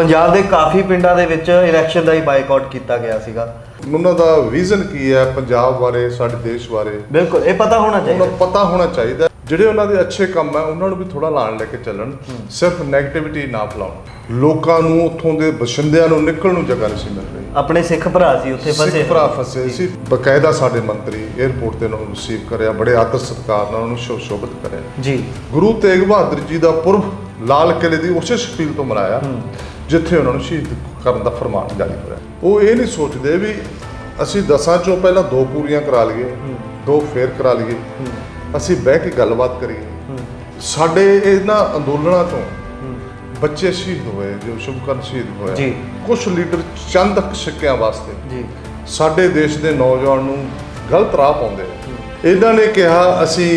ਪੰਜਾਬ ਦੇ ਕਾਫੀ ਪਿੰਡਾਂ ਦੇ ਵਿੱਚ ਇਲੈਕਸ਼ਨ ਦਾ ਹੀ ਬਾਈਕਾਟ ਕੀਤਾ ਗਿਆ ਸੀਗਾ। ਉਹਨਾਂ ਦਾ ਵਿਜ਼ਨ ਕੀ ਹੈ ਪੰਜਾਬ ਬਾਰੇ ਸਾਡੇ ਦੇਸ਼ ਬਾਰੇ? ਬਿਲਕੁਲ ਇਹ ਪਤਾ ਹੋਣਾ ਉਹਨਾਂ ਚਾਹੀਦਾ ਨੂੰ ਪਤਾ ਹੋਣਾ ਚਾਹੀਦਾ। ਜਿਹੜੇ ਉਹਨਾਂ ਦੇ ਅੱਛੇ ਕੰਮ ਹੈ ਉਹਨਾਂ ਨੂੰ ਵੀ ਥੋੜਾ ਲਾਣ ਲੈ ਕੇ ਚੱਲਣ। ਸਿਰਫ 네ਗੇਟਿਵਿਟੀ ਨਾ ਫੈਲਾਉਣ। ਲੋਕਾਂ ਨੂੰ ਉੱਥੋਂ ਦੇ ਬਸ਼ਿੰਦਿਆਂ ਨੂੰ ਨਿਕਲਣ ਨੂੰ ਜਗ੍ਹਾ ਨਹੀਂ ਸੀ ਮਿਲ ਰਹੀ। ਆਪਣੇ ਸਿੱਖ ਭਰਾ ਸੀ ਉੱਥੇ ਫਸੇ। ਸਿੱਖ ਭਰਾ ਫਸੇ ਸੀ। ਬਕਾਇਦਾ ਸਾਡੇ ਮੰਤਰੀ 에ਅਰਪੋਰਟ ਤੇ ਉਹਨਾਂ ਨੂੰ ਰਿਸੀਵ ਕਰਿਆ ਬੜੇ ਆਦਰ ਸਤਿਕਾਰ ਨਾਲ ਉਹਨਾਂ ਨੂੰ ਸ਼ੋ- ਸ਼ੋਭਿਤ ਕਰਿਆ। ਜੀ। ਗੁਰੂ ਤੇਗ ਬਹਾਦਰ ਜੀ ਦਾ ਪੁਰਬ ਲਾਲ ਕਿਲੇ ਦੀ ਉਸੇ ਸ਼ਪੀਲ ਤੋਂ ਮਨਾਇਆ। ਜਿੱਥੇ ਉਹਨਾਂ ਨੂੰ ਸ਼ਹੀਦ ਕਰਨ ਦਾ ਫਰਮਾਨ ਜਾਰੀ ਹੋਇਆ। ਉਹ ਇਹ ਨਹੀਂ ਸੋਚਦੇ ਵੀ ਅਸੀਂ ਦਸਾਂ ਚੋਂ ਪਹਿਲਾਂ ਦੋ ਪੂਰੀਆਂ ਕਰਾ ਲਈਏ ਦੋ ਫੇਰ ਕਰਾ ਲਈਏ। ਅਸੀਂ ਬਹਿ ਕੇ ਗੱਲਬਾਤ ਕਰੀਏ। ਸਾਡੇ ਇਹਨਾਂ ਅੰਦੋਲਨਾਂ ਤੋਂ ਬੱਚੇ ਸ਼ਹੀਦ ਹੋਏ ਜੋ ਸ਼ੁਭਕਰਨ ਸ਼ਹੀਦ ਹੋਇਆ ਜੀ। ਕੁਝ ਲੀਡਰ ਚੰਦ ਸਿੱਕਿਆਂ ਵਾਸਤੇ। ਜੀ। ਸਾਡੇ ਦੇਸ਼ ਦੇ ਨੌਜਵਾਨ ਨੂੰ ਗਲਤ ਰਾਹ ਪਾਉਂਦੇ ਇਹਨਾਂ ਨੇ ਕਿਹਾ ਅਸੀਂ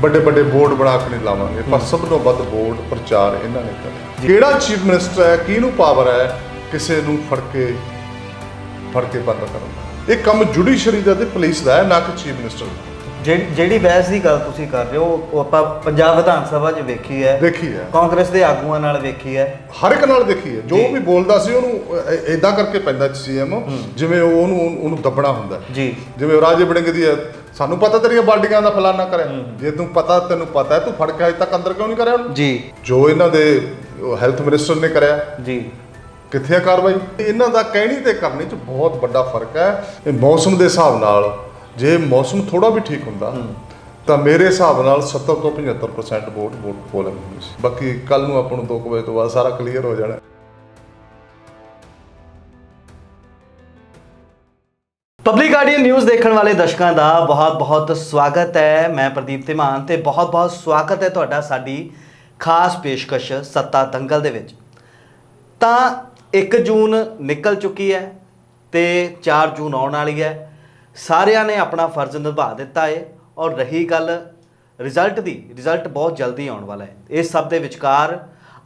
ਵੱਡੇ ਵੱਡੇ ਬੋਰਡ ਬਣਾ ਕੇ ਨਹੀਂ ਲਾਵਾਂਗੇ ਪਰ ਸਭ ਤੋਂ ਵੱਧ ਬੋਰਡ ਪ੍ਰਚਾਰ ਇਹਨਾਂ ਨੇ ਕਰਿਆ ਕਿਹੜਾ ਚੀਫ ਮਿਨਿਸਟਰ ਹੈ ਕਿਹਨੂੰ ਪਾਵਰ ਹੈ ਕਿਸੇ ਨੂੰ ਫੜ ਕੇ ਫੜ ਕੇ ਬੰਦ ਕਰਨ ਇਹ ਕੰਮ ਜੁਡੀਸ਼ਰੀ ਦਾ ਤੇ ਪੁਲਿਸ ਦਾ ਹੈ ਨਾ ਕਿ ਚੀਫ ਮਿਨਿਸਟਰ ਦਾ। ਜਿਹੜੀ ਜਿਹੜੀ ਬਹਿਸ ਦੀ ਗੱਲ ਤੁਸੀਂ ਕਰ ਰਹੇ ਹੋ ਉਹ ਆਪਾਂ ਪੰਜਾਬ ਵਿਧਾਨ ਸਭਾ 'ਚ ਵੇਖੀ ਹੈ। ਦੇਖੀ ਹੈ। ਕਾਂਗਰਸ ਦੇ ਆਗੂਆਂ ਨਾਲ ਵੇਖੀ ਹੈ। ਹਰ ਇੱਕ ਨਾਲ ਦੇਖੀ ਹੈ। ਜੋ। ਵੀ ਬੋਲਦਾ ਸੀ ਉਹਨੂੰ ਇਦਾਂ ਕਰਕੇ ਪੈਂਦਾ ਸੀਐਮ ਜਿਵੇਂ ਉਹ ਉਹਨੂੰ ਉਹਨੂੰ ਦੱਬਣਾ ਹੁੰਦਾ। ਜੀ। ਜਿਵੇਂ ਰਾਜੇ ਬੜਿੰਗ ਦੀ ਹੈ ਸਾਨੂੰ ਪਤਾ ਤੇਰੀਆਂ ਬਾਡੀਆਂ ਦਾ ਫਲਾਨਾ ਕਰਿਆ। ਜੇ ਤੂੰ ਪਤਾ ਤੈਨੂੰ ਪਤਾ ਹੈ ਤੂੰ ਫੜ ਕੇ ਅਜੇ ਤੱਕ ਅੰਦਰ ਕਿਉਂ ਨਹੀਂ ਕਰਿਆ ਉਹਨੂੰ? ਜੀ। ਜੋ ਇਹਨਾਂ ਦੇ ਹੈਲਥ ਮਿਨਿਸਟਰ ਨੇ ਕਰਿਆ। ਜੀ। ਕਿੱਥੇ ਆ ਕਾਰਵਾਈ? ਇਹਨਾਂ ਦਾ ਕਹਿਣੀ ਤੇ ਕਰਨੀ ਚ ਬਹੁਤ ਵੱਡਾ ਫ਼ਰਕ ਹੈ। ਇਹ ਮੌਸਮ ਦੇ ਹਿਸਾਬ ਨਾਲ ਜੇ ਮੌਸਮ ਥੋੜਾ ਵੀ ਠੀਕ ਹੁੰਦਾ ਤਾਂ ਮੇਰੇ ਹਿਸਾਬ ਨਾਲ 70 ਤੋਂ 75% ਵੋਟ ਵੋਟ ਪੋਲਿੰਗ ਹੋਣੀ ਸੀ ਬਾਕੀ ਕੱਲ ਨੂੰ ਆਪਾਂ ਨੂੰ 2 ਵਜੇ ਤੋਂ ਬਾਅਦ ਸਾਰਾ ਕਲੀਅਰ ਹੋ ਜਾਣਾ। ਪਬਲਿਕ ਗਾਰਡੀਅਨ ਨਿਊਜ਼ ਦੇਖਣ ਵਾਲੇ ਦਰਸ਼ਕਾਂ ਦਾ ਬਹੁਤ-ਬਹੁਤ ਸਵਾਗਤ ਹੈ। ਮੈਂ ਪ੍ਰਦੀਪ ਧੀਮਾਨ ਤੇ ਬਹੁਤ-ਬਹੁਤ ਸਵਾਗਤ ਹੈ ਤੁਹਾਡਾ ਸਾਡੀ ਖਾਸ ਪੇਸ਼ਕਸ਼ ਸੱਤਾ ਦੰਗਲ ਦੇ ਵਿੱਚ। ਤਾਂ 1 ਜੂਨ ਨਿਕਲ ਚੁੱਕੀ ਹੈ ਤੇ 4 ਜੂਨ ਆਉਣ ਵਾਲੀ ਹੈ। ਸਾਰਿਆਂ ਨੇ ਆਪਣਾ ਫਰਜ਼ ਨਿਭਾ ਦਿੱਤਾ ਹੈ ਔਰ ਰਹੀ ਗੱਲ ਰਿਜ਼ਲਟ ਦੀ। ਰਿਜ਼ਲਟ ਬਹੁਤ ਜਲਦੀ ਆਉਣ ਵਾਲਾ ਹੈ। ਇਸ ਸਭ ਦੇ ਵਿਚਕਾਰ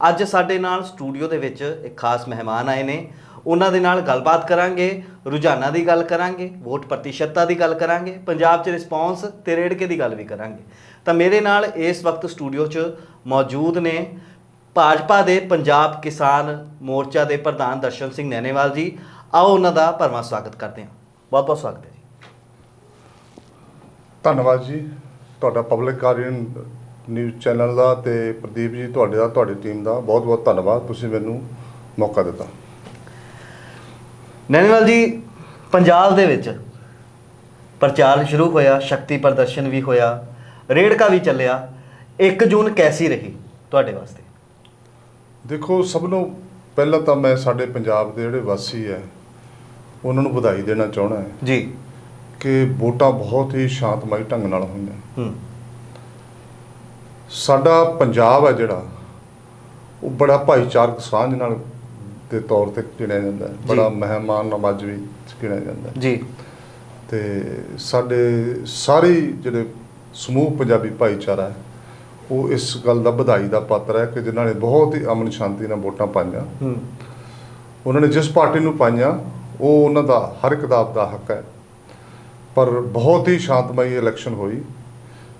ਅੱਜ ਸਾਡੇ ਨਾਲ ਸਟੂਡੀਓ ਦੇ ਵਿੱਚ ਇੱਕ ਖਾਸ ਮਹਿਮਾਨ ਆਏ ਨੇ। ਉਹਨਾਂ ਦੇ ਨਾਲ ਗੱਲਬਾਤ ਕਰਾਂਗੇ, ਰੁਝਾਨਾਂ ਦੀ ਗੱਲ ਕਰਾਂਗੇ, ਵੋਟ ਪ੍ਰਤੀਸ਼ਤਤਾ ਦੀ ਗੱਲ ਕਰਾਂਗੇ, ਪੰਜਾਬ 'ਚ ਰਿਸਪੌਂਸ ਤੇ ਰੇੜਕੇ ਦੀ ਗੱਲ ਵੀ ਕਰਾਂਗੇ। ਤਾਂ ਮੇਰੇ ਨਾਲ ਇਸ ਵਕਤ ਸਟੂਡੀਓ 'ਚ ਮੌਜੂਦ ਨੇ ਭਾਜਪਾ ਦੇ ਪੰਜਾਬ ਕਿਸਾਨ ਮੋਰਚਾ ਦੇ ਪ੍ਰਧਾਨ ਦਰਸ਼ਨ ਸਿੰਘ ਨੈਣੇਵਾਲ ਜੀ। ਆਓ ਉਹਨਾਂ ਦਾ ਭਰਵਾਂ ਸਵਾਗਤ ਕਰਦੇ ਹਾਂ। ਬਹੁਤ ਬਹੁਤ ਸਵਾਗਤ ਹੈ ਜੀ। ਧੰਨਵਾਦ ਜੀ। ਤੁਹਾਡਾ ਪਬਲਿਕ ਗਾਰਡੀਅਨ ਨਿਊਜ਼ ਚੈਨਲ ਦਾ ਤੇ ਪ੍ਰਦੀਪ ਜੀ ਤੁਹਾਡੇ ਦਾ ਤੁਹਾਡੀ ਟੀਮ ਦਾ ਬਹੁਤ ਬਹੁਤ ਧੰਨਵਾਦ। ਤੁਸੀਂ ਮੈਨੂੰ ਮੌਕਾ ਦਿੱਤਾ। ਨੈਣੇਵਾਲ ਜੀ ਪੰਜਾਬ ਦੇ ਵਿੱਚ ਪ੍ਰਚਾਰ ਸ਼ੁਰੂ ਹੋਇਆ ਸ਼ਕਤੀ ਪ੍ਰਦਰਸ਼ਨ ਵੀ ਹੋਇਆ ਰੇੜਕਾ ਵੀ ਚੱਲਿਆ। 1 ਜੂਨ ਕੈਸੀ ਰਹੀ ਤੁਹਾਡੇ ਵਾਸਤੇ? ਦੇਖੋ ਸਭ ਨੂੰ ਪਹਿਲਾਂ ਤਾਂ ਮੈਂ ਸਾਡੇ ਪੰਜਾਬ ਦੇ ਜਿਹੜੇ ਵਾਸੀ ਹੈ ਉਹਨਾਂ ਨੂੰ ਵਧਾਈ ਦੇਣਾ ਚਾਹਣਾ ਹੈ। ਜੀ। ਕਿ ਵੋਟਾਂ ਬਹੁਤ ਹੀ ਸ਼ਾਂਤਮਈ ਢੰਗ ਨਾਲ ਹੋਈਆਂ। ਹੂੰ। ਸਾਡਾ ਪੰਜਾਬ ਹੈ ਜਿਹੜਾ ਉਹ ਬੜਾ ਭਾਈਚਾਰਕ ਸਾਂਝ ਨਾਲ ਦੇ ਤੌਰ ਤੇ ਗਿਣਿਆ ਜਾਂਦਾ ਹੈ। ਬੜਾ ਮਹਿਮਾਨ ਨਵਾਜ਼ੀ ਵੀ ਗਿਣਿਆ ਜਾਂਦਾ ਹੈ। ਜੀ। ਤੇ ਸਾਡੇ ਸਾਰੇ ਜਿਹੜੇ ਸਮੂਹ ਪੰਜਾਬੀ ਭਾਈਚਾਰਾ ਹੈ ਉਹ ਇਸ ਗੱਲ ਦਾ ਵਧਾਈ ਦਾ ਪਾਤਰ ਹੈ ਕਿ ਜਿਨ੍ਹਾਂ ਨੇ ਬਹੁਤ ਹੀ ਅਮਨ ਸ਼ਾਂਤੀ ਨਾਲ ਵੋਟਾਂ ਪਾਈਆਂ। ਹੂੰ। ਉਹਨਾਂ ਨੇ ਜਿਸ ਪਾਰਟੀ ਨੂੰ ਪਾਈਆਂ ਉਹ ਉਹਨਾਂ ਦਾ ਹਰ ਇੱਕ ਦਾ ਆਪਦਾ ਹੱਕ ਹੈ। ਪਰ ਬਹੁਤ ਹੀ ਸ਼ਾਂਤਮਈ ਇਲੈਕਸ਼ਨ ਹੋਈ।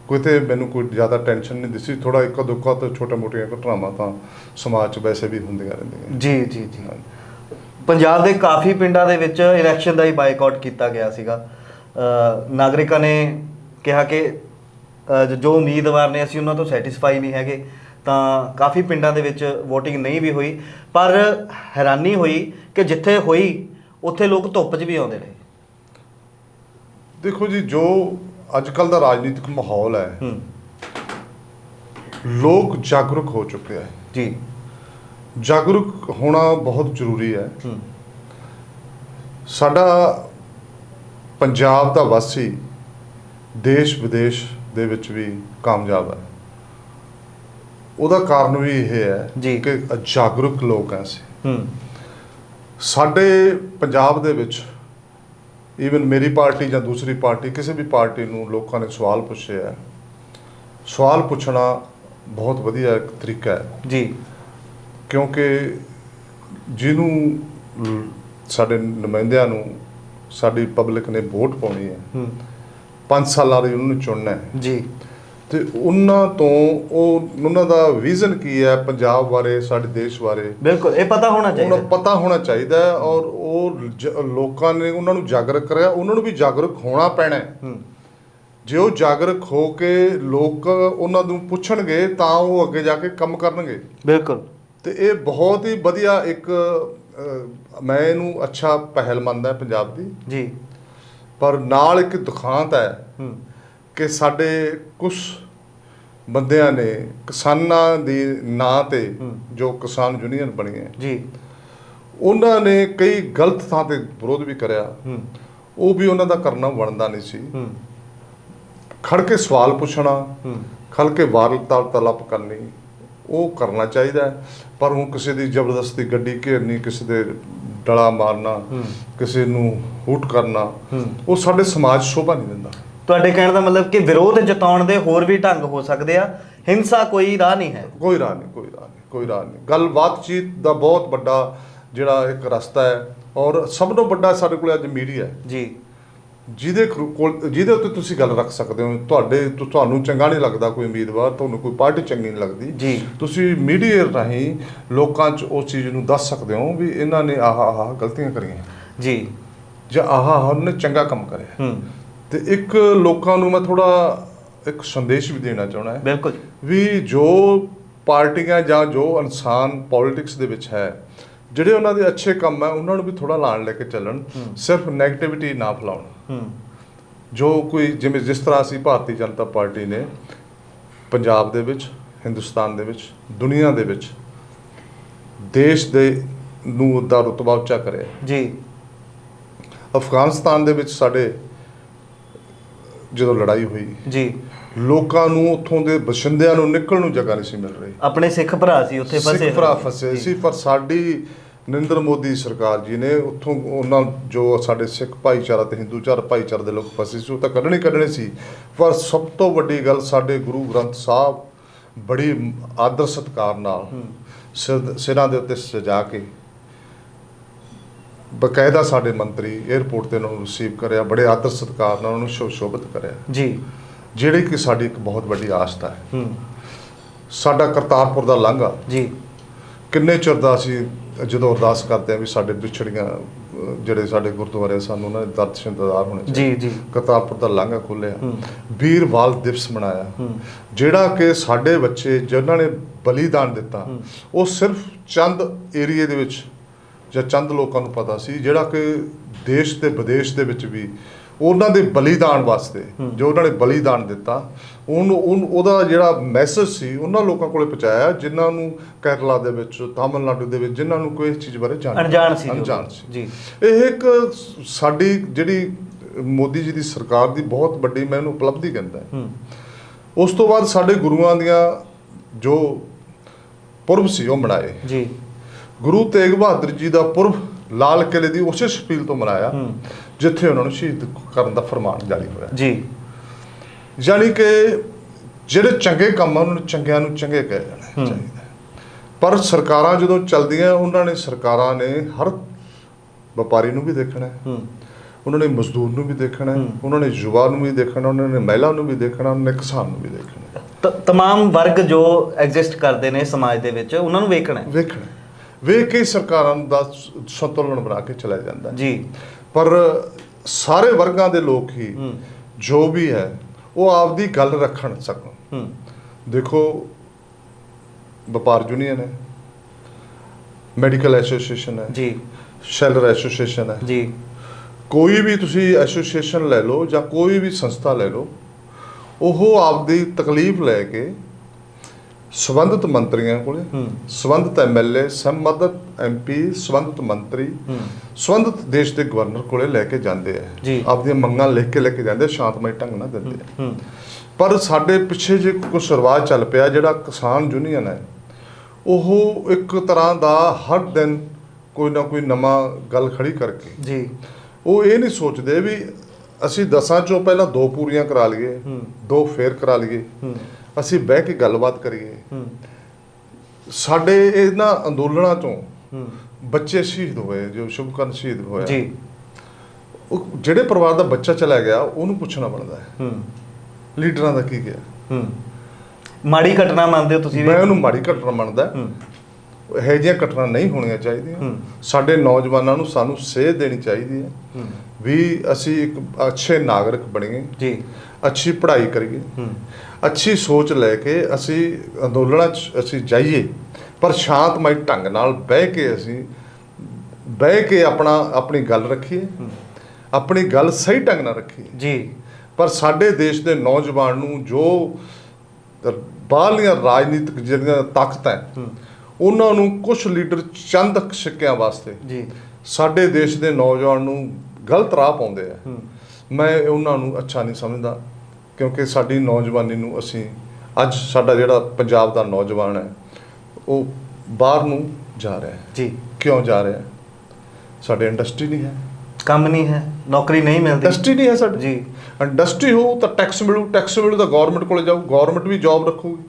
ਕੋਈ ਤੇ ਮੈਨੂੰ ਕੋਈ ਜ਼ਿਆਦਾ ਟੈਨਸ਼ਨ ਨਹੀਂ ਦਿਸੀ। ਥੋੜਾ ਇੱਕਾ ਦੁੱਕਾ ਤੇ ਛੋਟੇ ਮੋਟੀਆਂ ਘਟਨਾਵਾਂ ਤਾਂ ਸਮਾਜ 'ਚ ਵੈਸੇ ਵੀ ਹੁੰਦੀਆਂ ਰਹਿੰਦੀਆਂ। ਜੀ ਜੀ ਜੀ। ਪੰਜਾਬ ਦੇ ਕਾਫੀ ਪਿੰਡਾਂ ਦੇ ਵਿੱਚ ਇਲੈਕਸ਼ਨ ਦਾ ਹੀ ਬਾਈਕਾਟ ਕੀਤਾ ਗਿਆ ਸੀਗਾ। ਨਾਗਰਿਕਾਂ ਨੇ ਕਿਹਾ ਕਿ ਅ, ਜੋ ਉਮੀਦਵਾਰ ਨੇ ਅਸੀਂ ਉਹਨਾਂ ਤੋਂ ਸੈਟੀਸਫਾਈ ਨਹੀਂ ਹੈਗੇ ਤਾਂ ਕਾਫੀ ਪਿੰਡਾਂ ਦੇ ਵਿੱਚ VOTING ਨਹੀਂ ਵੀ ਹੋਈ ਪਰ ਹੈਰਾਨੀ ਹੋਈ ਕਿ ਜਿੱਥੇ ਹੋਈ ਉੱਥੇ ਲੋਕ ਧੁੱਪ 'ਚ ਵੀ ਆਉਂਦੇ ਰਹੇ ਦੇਖੋ ਜੀ ਜੋ ਅੱਜ ਕੱਲ ਦਾ ਰਾਜਨੀਤਿਕ ਮਾਹੌਲ ਹੈ ਹੂੰ। ਲੋਕ ਜਾਗਰੂਕ ਹੋ ਚੁੱਕੇ ਹੈ ਜੀ। ਜਾਗਰੂਕ ਹੋਣਾ ਬਹੁਤ ਜ਼ਰੂਰੀ ਹੈ। ਹੂੰ। ਸਾਡਾ ਪੰਜਾਬ ਦਾ ਵਾਸੀ ਦੇਸ਼ ਵਿਦੇਸ਼ ਦੇ ਵਿੱਚ ਵੀ ਕਾਮਯਾਬ ਹੈ। ਉਹਦਾ ਕਾਰਨ ਵੀ ਇਹ ਹੈ। ਕਿ ਜਾਗਰੂਕ ਲੋਕ ਐ ਅਸੀਂ। ਹੂੰ। ਸਾਡੇ ਪੰਜਾਬ ਦੇ ਵਿੱਚ ਈਵਨ ਮੇਰੀ ਪਾਰਟੀ ਜਾਂ ਦੂਸਰੀ ਪਾਰਟੀ ਕਿਸੇ ਵੀ ਪਾਰਟੀ ਨੂੰ ਲੋਕਾਂ ਨੇ ਸਵਾਲ ਪੁੱਛੇ ਹੈ। ਸਵਾਲ ਪੁੱਛਣਾ ਬਹੁਤ ਵਧੀਆ ਇੱਕ ਤਰੀਕਾ ਹੈ। ਜੀ। ਕਿਉਂਕਿ ਜਿਹਨੂੰ ਸਾਡੇ ਨੁਮਾਇੰਦਿਆਂ ਨੂੰ ਸਾਡੀ ਪਬਲਿਕ ਨੇ ਵੋਟ ਪਾਉਣੀ ਹੈ ਹੂੰ। 5 ਸਾਲਾਂ ਲਈ ਉਹਨੂੰ ਚੁਣਨਾ ਹੈ। ਜੀ। ਤੇ ਉਹਨਾਂ ਤੋਂ ਉਹ ਉਹਨਾਂ ਦਾ ਵਿਜ਼ਨ ਕੀ ਹੈ ਪੰਜਾਬ ਬਾਰੇ ਸਾਡੇ ਦੇਸ਼ ਬਾਰੇ? ਬਿਲਕੁਲ ਇਹ ਪਤਾ ਹੋਣਾ ਉਹਨਾਂ ਚਾਹੀਦਾ ਨੂੰ ਪਤਾ ਹੋਣਾ ਚਾਹੀਦਾ ਹੈ ਔਰ ਉਹ ਲੋਕਾਂ ਨੇ ਉਹਨਾਂ ਨੂੰ ਜਾਗਰੂਕ ਕਰਿਆ। ਉਹਨਾਂ ਨੂੰ ਵੀ ਜਾਗਰੂਕ ਹੋਣਾ ਪੈਣਾ ਹੈ। ਜੇ ਉਹ ਜਾਗਰੂਕ ਹੋ ਕੇ ਲੋਕ ਉਹਨਾਂ ਨੂੰ ਪੁੱਛਣਗੇ ਤਾਂ ਉਹ ਅੱਗੇ ਜਾ ਕੇ ਕੰਮ ਕਰਨਗੇ। ਬਿਲਕੁਲ। ਤੇ ਇਹ ਬਹੁਤ ਹੀ ਵਧੀਆ ਇੱਕ ਮੈਂ ਇਹਨੂੰ ਅੱਛਾ ਪਹਿਲ ਮੰਨਦਾ ਪੰਜਾਬ ਦੀ। ਜੀ। ਪਰ ਨਾਲ ਇੱਕ ਦੁਖਾਂਤ ਹੈ ਕਿ ਸਾਡੇ ਕੁਝ ਬੰਦਿਆਂ ਨੇ ਕਿਸਾਨਾਂ ਦੀ ਨਾਂ ਤੇ। ਜੋ ਕਿਸਾਨ ਯੂਨੀਅਨ ਬਣੀ ਹੈ ਜੀ। ਉਹਨਾਂ ਨੇ ਕਈ ਗਲਤ ਥਾਂ ਤੇ ਵਿਰੋਧ ਵੀ ਕਰਿਆ। ਉਹ ਵੀ ਉਹਨਾਂ ਦਾ ਕਰਨਾ ਬਣਦਾ ਨਹੀਂ ਸੀ। ਖੜ ਕੇ ਸਵਾਲ ਪੁੱਛਣਾ ਖੜ ਕੇ ਵਾਰਤਾ ਤਲਬ ਕਰਨੀ ਉਹ ਕਰਨਾ ਚਾਹੀਦਾ। ਪਰ ਉਹ ਕਿਸੇ ਦੀ ਜ਼ਬਰਦਸਤੀ ਗੱਡੀ ਘੇਰਨੀ ਕਿਸੇ ਦੇ ਡਲਾ ਮਾਰਨਾ। ਕਿਸੇ ਨੂੰ ਹੂਟ ਕਰਨਾ। ਉਹ ਸਾਡੇ ਸਮਾਜ ਸ਼ੋਭਾ ਨਹੀਂ ਦਿੰਦਾ। ਤੁਹਾਡੇ ਕਹਿਣ ਦਾ ਮਤਲਬ ਕਿ ਵਿਰੋਧ ਜਤਾਉਣ ਦੇ ਹੋਰ ਵੀ ਢੰਗ ਹੋ ਸਕਦੇ ਆ ਹਿੰਸਾ ਕੋਈ ਰਾਹ ਨਹੀਂ ਹੈ। ਕੋਈ ਰਾਹ ਨਹੀਂ ਕੋਈ ਰਾਹ ਨਹੀਂ ਕੋਈ ਰਾਹ ਨਹੀਂ। ਗੱਲ ਬਾਤਚੀਤ ਦਾ ਬਹੁਤ ਵੱਡਾ ਜਿਹੜਾ ਇੱਕ ਰਸਤਾ ਹੈ ਔਰ ਸਭ ਤੋਂ ਵੱਡਾ ਸਾਡੇ ਕੋਲ ਅੱਜ ਮੀਡੀਆ ਹੈ। ਜੀ। ਜਿਹਦੇ ਕੋਲ ਜਿਹਦੇ ਉੱਤੇ ਤੁਸੀਂ ਗੱਲ ਰੱਖ ਸਕਦੇ ਹੋ ਤੁਹਾਡੇ ਤੁਹਾਨੂੰ ਚੰਗਾ ਨਹੀਂ ਲੱਗਦਾ ਕੋਈ ਉਮੀਦਵਾਰ ਤੁਹਾਨੂੰ ਕੋਈ ਪਾਰਟੀ ਚੰਗੀ ਨਹੀਂ ਲੱਗਦੀ। ਜੀ। ਤੁਸੀਂ ਮੀਡੀਆ ਰਾਹੀਂ ਲੋਕਾਂ 'ਚ ਉਸ ਚੀਜ਼ ਨੂੰ ਦੱਸ ਸਕਦੇ ਹੋ ਵੀ ਇਹਨਾਂ ਨੇ ਆਹ ਆਹ ਗਲਤੀਆਂ ਕਰੀਆਂ। ਜੀ। ਜਾਂ ਆਹ ਆਹ ਉਹਨੇ ਚੰਗਾ ਕੰਮ ਕਰਿਆ। ਹੂੰ। ਤੇ ਇੱਕ ਲੋਕਾਂ ਨੂੰ ਮੈਂ ਥੋੜਾ ਇੱਕ ਸੰਦੇਸ਼ ਵੀ ਦੇਣਾ ਚਾਹਣਾ ਹੈ। ਬਿਲਕੁਲ। ਵੀ ਜੋ ਪਾਰਟੀਆਂ ਜਾਂ ਜੋ ਇਨਸਾਨ ਪੋਲਿਟਿਕਸ ਦੇ ਵਿੱਚ ਹੈ ਜਿਹੜੇ ਉਹਨਾਂ ਦੇ ਅੱਛੇ ਕੰਮ ਹੈ ਉਹਨਾਂ ਨੂੰ ਵੀ ਥੋੜਾ ਲਾਣ ਲੈ ਕੇ ਚੱਲਣ ਸਿਰਫ 네ਗੇਟਿਵਿਟੀ ਨਾ ਫੈਲਾਉਣ। ਜੋ ਕੋਈ ਜਿਵੇਂ ਜਿਸ ਤਰ੍ਹਾਂ ਅਸੀਂ ਭਾਰਤੀ ਜਨਤਾ ਪਾਰਟੀ ਨੇ ਪੰਜਾਬ ਦੇ ਵਿੱਚ ਹਿੰਦੁਸਤਾਨ ਦੇ ਵਿੱਚ ਦੁਨੀਆ ਦੇ ਵਿੱਚ ਦੇਸ਼ ਦੇ ਨੂੰ ਦਾ ਰੁਤਬਾ ਉੱਚਾ ਕਰਿਆ। ਜੀ। ਅਫਗਾਨਿਸਤਾਨ ਦੇ ਵਿੱਚ ਸਾਡੇ ਜਦੋਂ ਲੜਾਈ ਹੋਈ ਜੀ। ਲੋਕਾਂ ਨੂੰ ਉੱਥੋਂ ਦੇ ਬਸ਼ਿੰਦਿਆਂ ਨੂੰ ਨਿਕਲਣ ਨੂੰ ਜਗ੍ਹਾ ਨਹੀਂ ਸੀ ਮਿਲ ਰਹੀ। ਆਪਣੇ ਸਿੱਖ ਭਰਾ ਸੀ ਉੱਥੇ ਫਸੇ ਸਿੱਖ ਭਰਾ। ਫਸੇ। ਸੀ ਪਰ ਸਾਡੀ ਨਰਿੰਦਰ ਮੋਦੀ ਸਰਕਾਰ ਜੀ ਨੇ ਉੱਥੋਂ ਉਹਨਾਂ ਜੋ ਸਾਡੇ ਸਿੱਖ ਭਾਈਚਾਰਾ ਤੇ ਹਿੰਦੂਚਾਰ ਭਾਈਚਾਰੇ ਦੇ ਲੋਕ ਫਸੇ ਸੀ ਉਹ ਤਾਂ ਕੱਢਣੇ ਕੱਢਣੇ ਸੀ। ਪਰ ਸਭ ਤੋਂ ਵੱਡੀ ਗੱਲ ਸਾਡੇ ਗੁਰੂ ਗ੍ਰੰਥ ਸਾਹਿਬ ਬੜੀ ਆਦਰ ਸਤਿਕਾਰ ਨਾਲ ਸਿਰ- ਦੇ ਉੱਤੇ ਸਜਾ ਕੇ ਬਕਾਇਦਾ ਸਾਡੇ ਮੰਤਰੀ 에ਅਰਪੋਰਟ ਤੇ ਉਹਨਾਂ ਨੂੰ ਰਿਸੀਵ ਕਰਿਆ ਬੜੇ ਆਦਰ ਸਤਿਕਾਰ ਨਾਲ ਉਹਨਾਂ ਨੂੰ ਸ਼ੋਭਿਤ ਕਰਿਆ। ਜੀ। ਜਿਹੜੀ ਕਿ ਸਾਡੀ ਇੱਕ ਬਹੁਤ ਵੱਡੀ ਆਸਥਾ ਹੈ। ਹੂੰ। ਸਾਡਾ ਕਰਤਾਰਪੁਰ ਦਾ ਲਾਂਘਾ। ਜੀ। ਕਿੰਨੇ ਚਿਰ ਦਾ ਅਸੀਂ ਜਦੋਂ ਅਰਦਾਸ ਕਰਦੇ ਆ ਵੀ ਸਾਡੇ ਵਿਛੜੀਆਂ ਜਿਹੜੇ ਸਾਡੇ ਗੁਰਦੁਆਰੇ ਸਾਨੂੰ ਉਹਨਾਂ ਦੇ ਦਰਸ਼ਨ ਦਿਦਾਰ ਹੋਣੇ ਜੀ ਜੀ। ਕਰਤਾਰਪੁਰ ਦਾ ਲਾਂਘਾ ਹੂੰ। ਵੀਰਵਾਲ ਦਿਵਸ ਮਨਾਇਆ। ਜਿਹੜਾ ਕਿ ਸਾਡੇ ਬੱਚੇ ਜਿਨ੍ਹਾਂ ਨੇ ਬਲੀਦਾਨ ਦਿੱਤਾ। ਉਹ ਸਿਰਫ ਚੰਦ ਏਰੀਏ ਦੇ ਵਿੱਚ ਜਾਂ ਚੰਦ ਲੋਕਾਂ ਨੂੰ ਪਤਾ ਸੀ ਜਿਹੜਾ ਕਿ ਦੇਸ਼ ਤੇ ਵਿਦੇਸ਼ ਦੇ ਵਿੱਚ ਵੀ ਉਹਨਾਂ ਦੇ ਬਲੀਦਾਨ ਵਾਸਤੇ। ਜੋ ਉਹਨਾਂ ਨੇ ਬਲੀਦਾਨ ਦਿੱਤਾ ਉਹਨੂੰ ਉਹਦਾ ਜਿਹੜਾ ਮੈਸੇਜ ਸੀ ਉਹਨਾਂ ਲੋਕਾਂ ਕੋਲੇ ਪਹੁੰਚਾਇਆ ਜਿਨ੍ਹਾਂ ਨੂੰ ਕੇਰਲਾ ਦੇ ਵਿੱਚ ਤਾਮਿਲਨਾਡੂ ਦੇ ਵਿੱਚ ਜਿਨ੍ਹਾਂ ਨੂੰ ਕੋਈ ਇਸ ਚੀਜ਼ ਬਾਰੇ ਜਾਣ ਅਣਜਾਣ ਸੀ ਜੋ। ਅਣਜਾਣ ਸੀ। ਜੀ। ਇਹ ਇੱਕ ਸਾਡੀ ਜਿਹੜੀ ਮੋਦੀ ਜੀ ਦੀ ਸਰਕਾਰ ਦੀ ਬਹੁਤ ਵੱਡੀ ਮੈਂ ਇਹਨੂੰ ਉਪਲਬਧੀ ਕਹਿੰਦਾ ਹੂੰ। ਉਸ ਤੋਂ ਬਾਅਦ ਸਾਡੇ ਗੁਰੂਆਂ ਦੀਆਂ ਜੋ ਪੁਰਬ ਸੀ ਉਹ ਮਨਾਏ। ਜੀ। ਗੁਰੂ ਤੇਗ ਬਹਾਦਰ ਜੀ ਦਾ ਪੁਰਬ ਲਾਲ ਕਿਲੇ ਦੀ ਉਸੇ ਸ਼ਪੀਲ ਤੋਂ ਮਨਾਇਆ ਜਿੱਥੇ ਉਹਨਾਂ ਨੂੰ ਸ਼ਹੀਦ ਕਰਨ ਦਾ ਫਰਮਾਨ ਜਾਰੀ ਹੋਇਆ ਜੀ ਯਾਨੀ ਕਿ ਜਿਹੜੇ ਚੰਗੇ ਕੰਮ ਆ ਉਹਨਾਂ ਨੂੰ ਚੰਗਿਆਂ ਨੂੰ ਚੰਗੇ ਕਹਿ ਜਾਣਾ। ਚਾਹੀਦਾ। ਪਰ ਸਰਕਾਰਾਂ ਜਦੋਂ ਚੱਲਦੀਆਂ ਉਹਨਾਂ ਨੇ ਸਰਕਾਰਾਂ ਨੇ ਹਰ ਵਪਾਰੀ ਨੂੰ ਵੀ ਦੇਖਣਾ ਹੈ ਉਹਨਾਂ ਨੇ ਮਜ਼ਦੂਰ ਨੂੰ ਵੀ ਦੇਖਣਾ ਹੈ। ਉਹਨਾਂ ਨੇ ਯੁਵਾ ਨੂੰ ਵੀ ਦੇਖਣਾ ਉਹਨਾਂ ਨੇ ਮਹਿਲਾ ਨੂੰ ਵੀ ਦੇਖਣਾ ਉਹਨਾਂ ਨੇ ਕਿਸਾਨ ਨੂੰ ਵੀ ਦੇਖਣਾ ਤਮਾਮ ਵਰਗ ਜੋ ਐਗਜ਼ਿਸਟ ਕਰਦੇ ਨੇ ਸਮਾਜ ਦੇ ਵਿੱਚ ਉਹਨਾਂ ਨੂੰ ਵੇਖਣਾ ਹੈ। ਵੇਖਣਾ। ਵੇਖ ਕੇ ਸਰਕਾਰਾਂ ਦਾ ਸੰਤੁਲਨ ਬਣਾ ਕੇ ਚਲਾਇਆ ਜਾਂਦਾ। ਜੀ। ਪਰ ਸਾਰੇ ਵਰਗਾਂ ਦੇ ਲੋਕ ਹੀ ਜੋ ਵੀ ਹੈ ਉਹ ਆਪਦੀ ਗੱਲ ਰੱਖਣ ਸਕਣ। ਹੂੰ। ਦੇਖੋ ਵਪਾਰ ਯੂਨੀਅਨ ਹੈ ਮੈਡੀਕਲ ਐਸੋਸੀਏਸ਼ਨ ਹੈ ਜੀ। ਸ਼ੈਲਰ ਐਸੋਸੀਏਸ਼ਨ ਹੈ। ਜੀ। ਕੋਈ ਵੀ ਤੁਸੀਂ ਐਸੋਸੀਏਸ਼ਨ ਲੈ ਲਓ ਜਾਂ ਕੋਈ ਵੀ ਸੰਸਥਾ ਲੈ ਲਓ ਉਹ ਆਪਦੀ ਤਕਲੀਫ ਲੈ ਕੇ ਸਬੰਧਤ ਮੰਤਰੀਆਂ ਕੋਲੇ ਸਬੰਧਤ ਐਮਐਲਏ ਸੰਬੰਧਤ ਐਮਪੀ ਸਬੰਧਤ ਮੰਤਰੀ ਸਬੰਧਤ ਦੇਸ਼ ਦੇ ਗਵਰਨਰ ਕੋਲੇ ਲੈ ਕੇ ਜਾਂਦੇ ਆ। ਜੀ। ਆਪਦੀਆਂ ਮੰਗਾਂ ਲਿਖ ਕੇ ਲੈ ਕੇ ਜਾਂਦੇ ਸ਼ਾਂਤਮਈ ਢੰਗ ਨਾਲ ਦਿੰਦੇ ਆ। ਪਰ ਸਾਡੇ ਪਿੱਛੇ ਜੇ ਕੁਝ ਰਿਵਾਜ ਚੱਲ ਪਿਆ ਜਿਹੜਾ ਕਿਸਾਨ ਯੂਨੀਅਨ ਹੈ ਉਹ ਇੱਕ ਤਰ੍ਹਾਂ ਦਾ ਹਰ ਦਿਨ ਕੋਈ ਨਾ ਕੋਈ ਨਵਾਂ ਗੱਲ ਖੜੀ ਕਰਕੇ ਜੀ। ਉਹ ਇਹ ਨਹੀਂ ਸੋਚਦੇ ਵੀ ਅਸੀਂ ਦਸਾਂ ਚੋਂ ਪਹਿਲਾਂ ਦੋ ਪੂਰੀਆਂ ਕਰਾ ਲਈਏ ਦੋ ਫੇਰ ਕਰਾ ਲਈਏ। ਅਸੀਂ ਬਹਿ ਕੇ ਗੱਲਬਾਤ ਕਰੀਏ। ਸਾਡੇ ਇਹਨਾਂ ਅੰਦੋਲਨਾਂ ਤੋਂ ਬੱਚੇ ਸ਼ਹੀਦ ਹੋਏ ਜੋ ਸ਼ੁਭਕਰਨ ਸ਼ਹੀਦ ਹੋਇਆ। ਜੀ। ਉਹ ਜਿਹੜੇ ਪਰਿਵਾਰ ਦਾ ਬੱਚਾ ਚਲਾ ਗਿਆ ਉਹਨੂੰ ਪੁੱਛਣਾ ਬਣਦਾ ਹੈ। ਹੂੰ। ਲੀਡਰਾਂ ਦਾ ਕੀ ਗਿਆ? ਹੂੰ। ਮਾੜੀ ਘਟਨਾ ਮੰਨਦੇ ਹੋ ਤੁਸੀਂ ਵੀ? ਮੈਂ ਉਹਨੂੰ ਮਾੜੀ ਘਟਨਾ ਮੰਨਦਾ ਹੂੰ। ਇਹੋ ਜਿਹੀਆਂ ਘਟਨਾ ਨਹੀਂ ਹੋਣੀਆਂ ਚਾਹੀਦੀਆਂ। ਸਾਡੇ ਨੌਜਵਾਨਾਂ ਨੂੰ ਸਾਨੂੰ ਸੇਧ ਦੇਣੀ ਚਾਹੀਦੀ ਹੈ। ਹੂੰ। ਵੀ ਅਸੀਂ ਇੱਕ ਅੱਛੇ ਨਾਗਰਿਕ ਬਣੀਏ। ਜੀ। ਅੱਛੀ ਪੜ੍ਹਾਈ ਕਰੀਏ। ਹੂੰ। ਅੱਛੀ ਸੋਚ ਲੈ ਕੇ ਅਸੀਂ ਅੰਦੋਲਨਾਂ 'ਚ ਅਸੀਂ ਜਾਈਏ ਪਰ ਸ਼ਾਂਤਮਈ ਢੰਗ ਨਾਲ ਬਹਿ ਕੇ ਅਸੀਂ ਬਹਿ ਕੇ ਆਪਣਾ ਆਪਣੀ ਗੱਲ ਰੱਖੀਏ ਆਪਣੀ ਗੱਲ ਸਹੀ ਢੰਗ ਨਾਲ ਰੱਖੀਏ। ਜੀ। ਪਰ ਸਾਡੇ ਦੇਸ਼ ਦੇ ਨੌਜਵਾਨ ਨੂੰ ਜੋ ਬਾਹਰਲੀਆਂ ਰਾਜਨੀਤਿਕ ਜਿਹੜੀਆਂ ਤਾਕਤਾਂ ਉਹਨਾਂ ਨੂੰ ਕੁਝ ਲੀਡਰ ਚੰਦ ਸਿੱਕਿਆਂ ਵਾਸਤੇ ਜੀ। ਸਾਡੇ ਦੇਸ਼ ਦੇ ਨੌਜਵਾਨ ਨੂੰ ਗਲਤ ਰਾਹ ਪਾਉਂਦੇ ਆ। ਮੈਂ ਉਹਨਾਂ ਨੂੰ ਅੱਛਾ ਨਹੀਂ ਸਮਝਦਾ। ਕਿਉਂਕਿ ਸਾਡੀ ਨੌਜਵਾਨੀ ਨੂੰ ਅਸੀਂ ਅੱਜ ਸਾਡਾ ਜਿਹੜਾ ਪੰਜਾਬ ਦਾ ਨੌਜਵਾਨ ਹੈ ਉਹ ਬਾਹਰ ਨੂੰ ਜਾ ਰਿਹਾ ਹੈ। ਜੀ। ਕਿਉਂ ਜਾ ਰਿਹਾ ਹੈ? ਸਾਡੇ ਇੰਡਸਟਰੀ ਨਹੀਂ ਹੈ। ਕੰਮ ਨਹੀਂ ਹੈ ਨੌਕਰੀ ਨਹੀਂ ਮਿਲਦੀ। ਇੰਡਸਟਰੀ ਨਹੀਂ ਹੈ ਸਾਡੀ। ਜੀ। ਇੰਡਸਟਰੀ ਹੋ ਤਾਂ ਟੈਕਸ ਮਿਲੂ ਟੈਕਸ ਮਿਲੂ ਤਾਂ ਗਵਰਨਮੈਂਟ ਕੋਲੇ ਜਾਊ। ਗਵਰਨਮੈਂਟ ਵੀ ਜੌਬ ਰੱਖੂਗੀ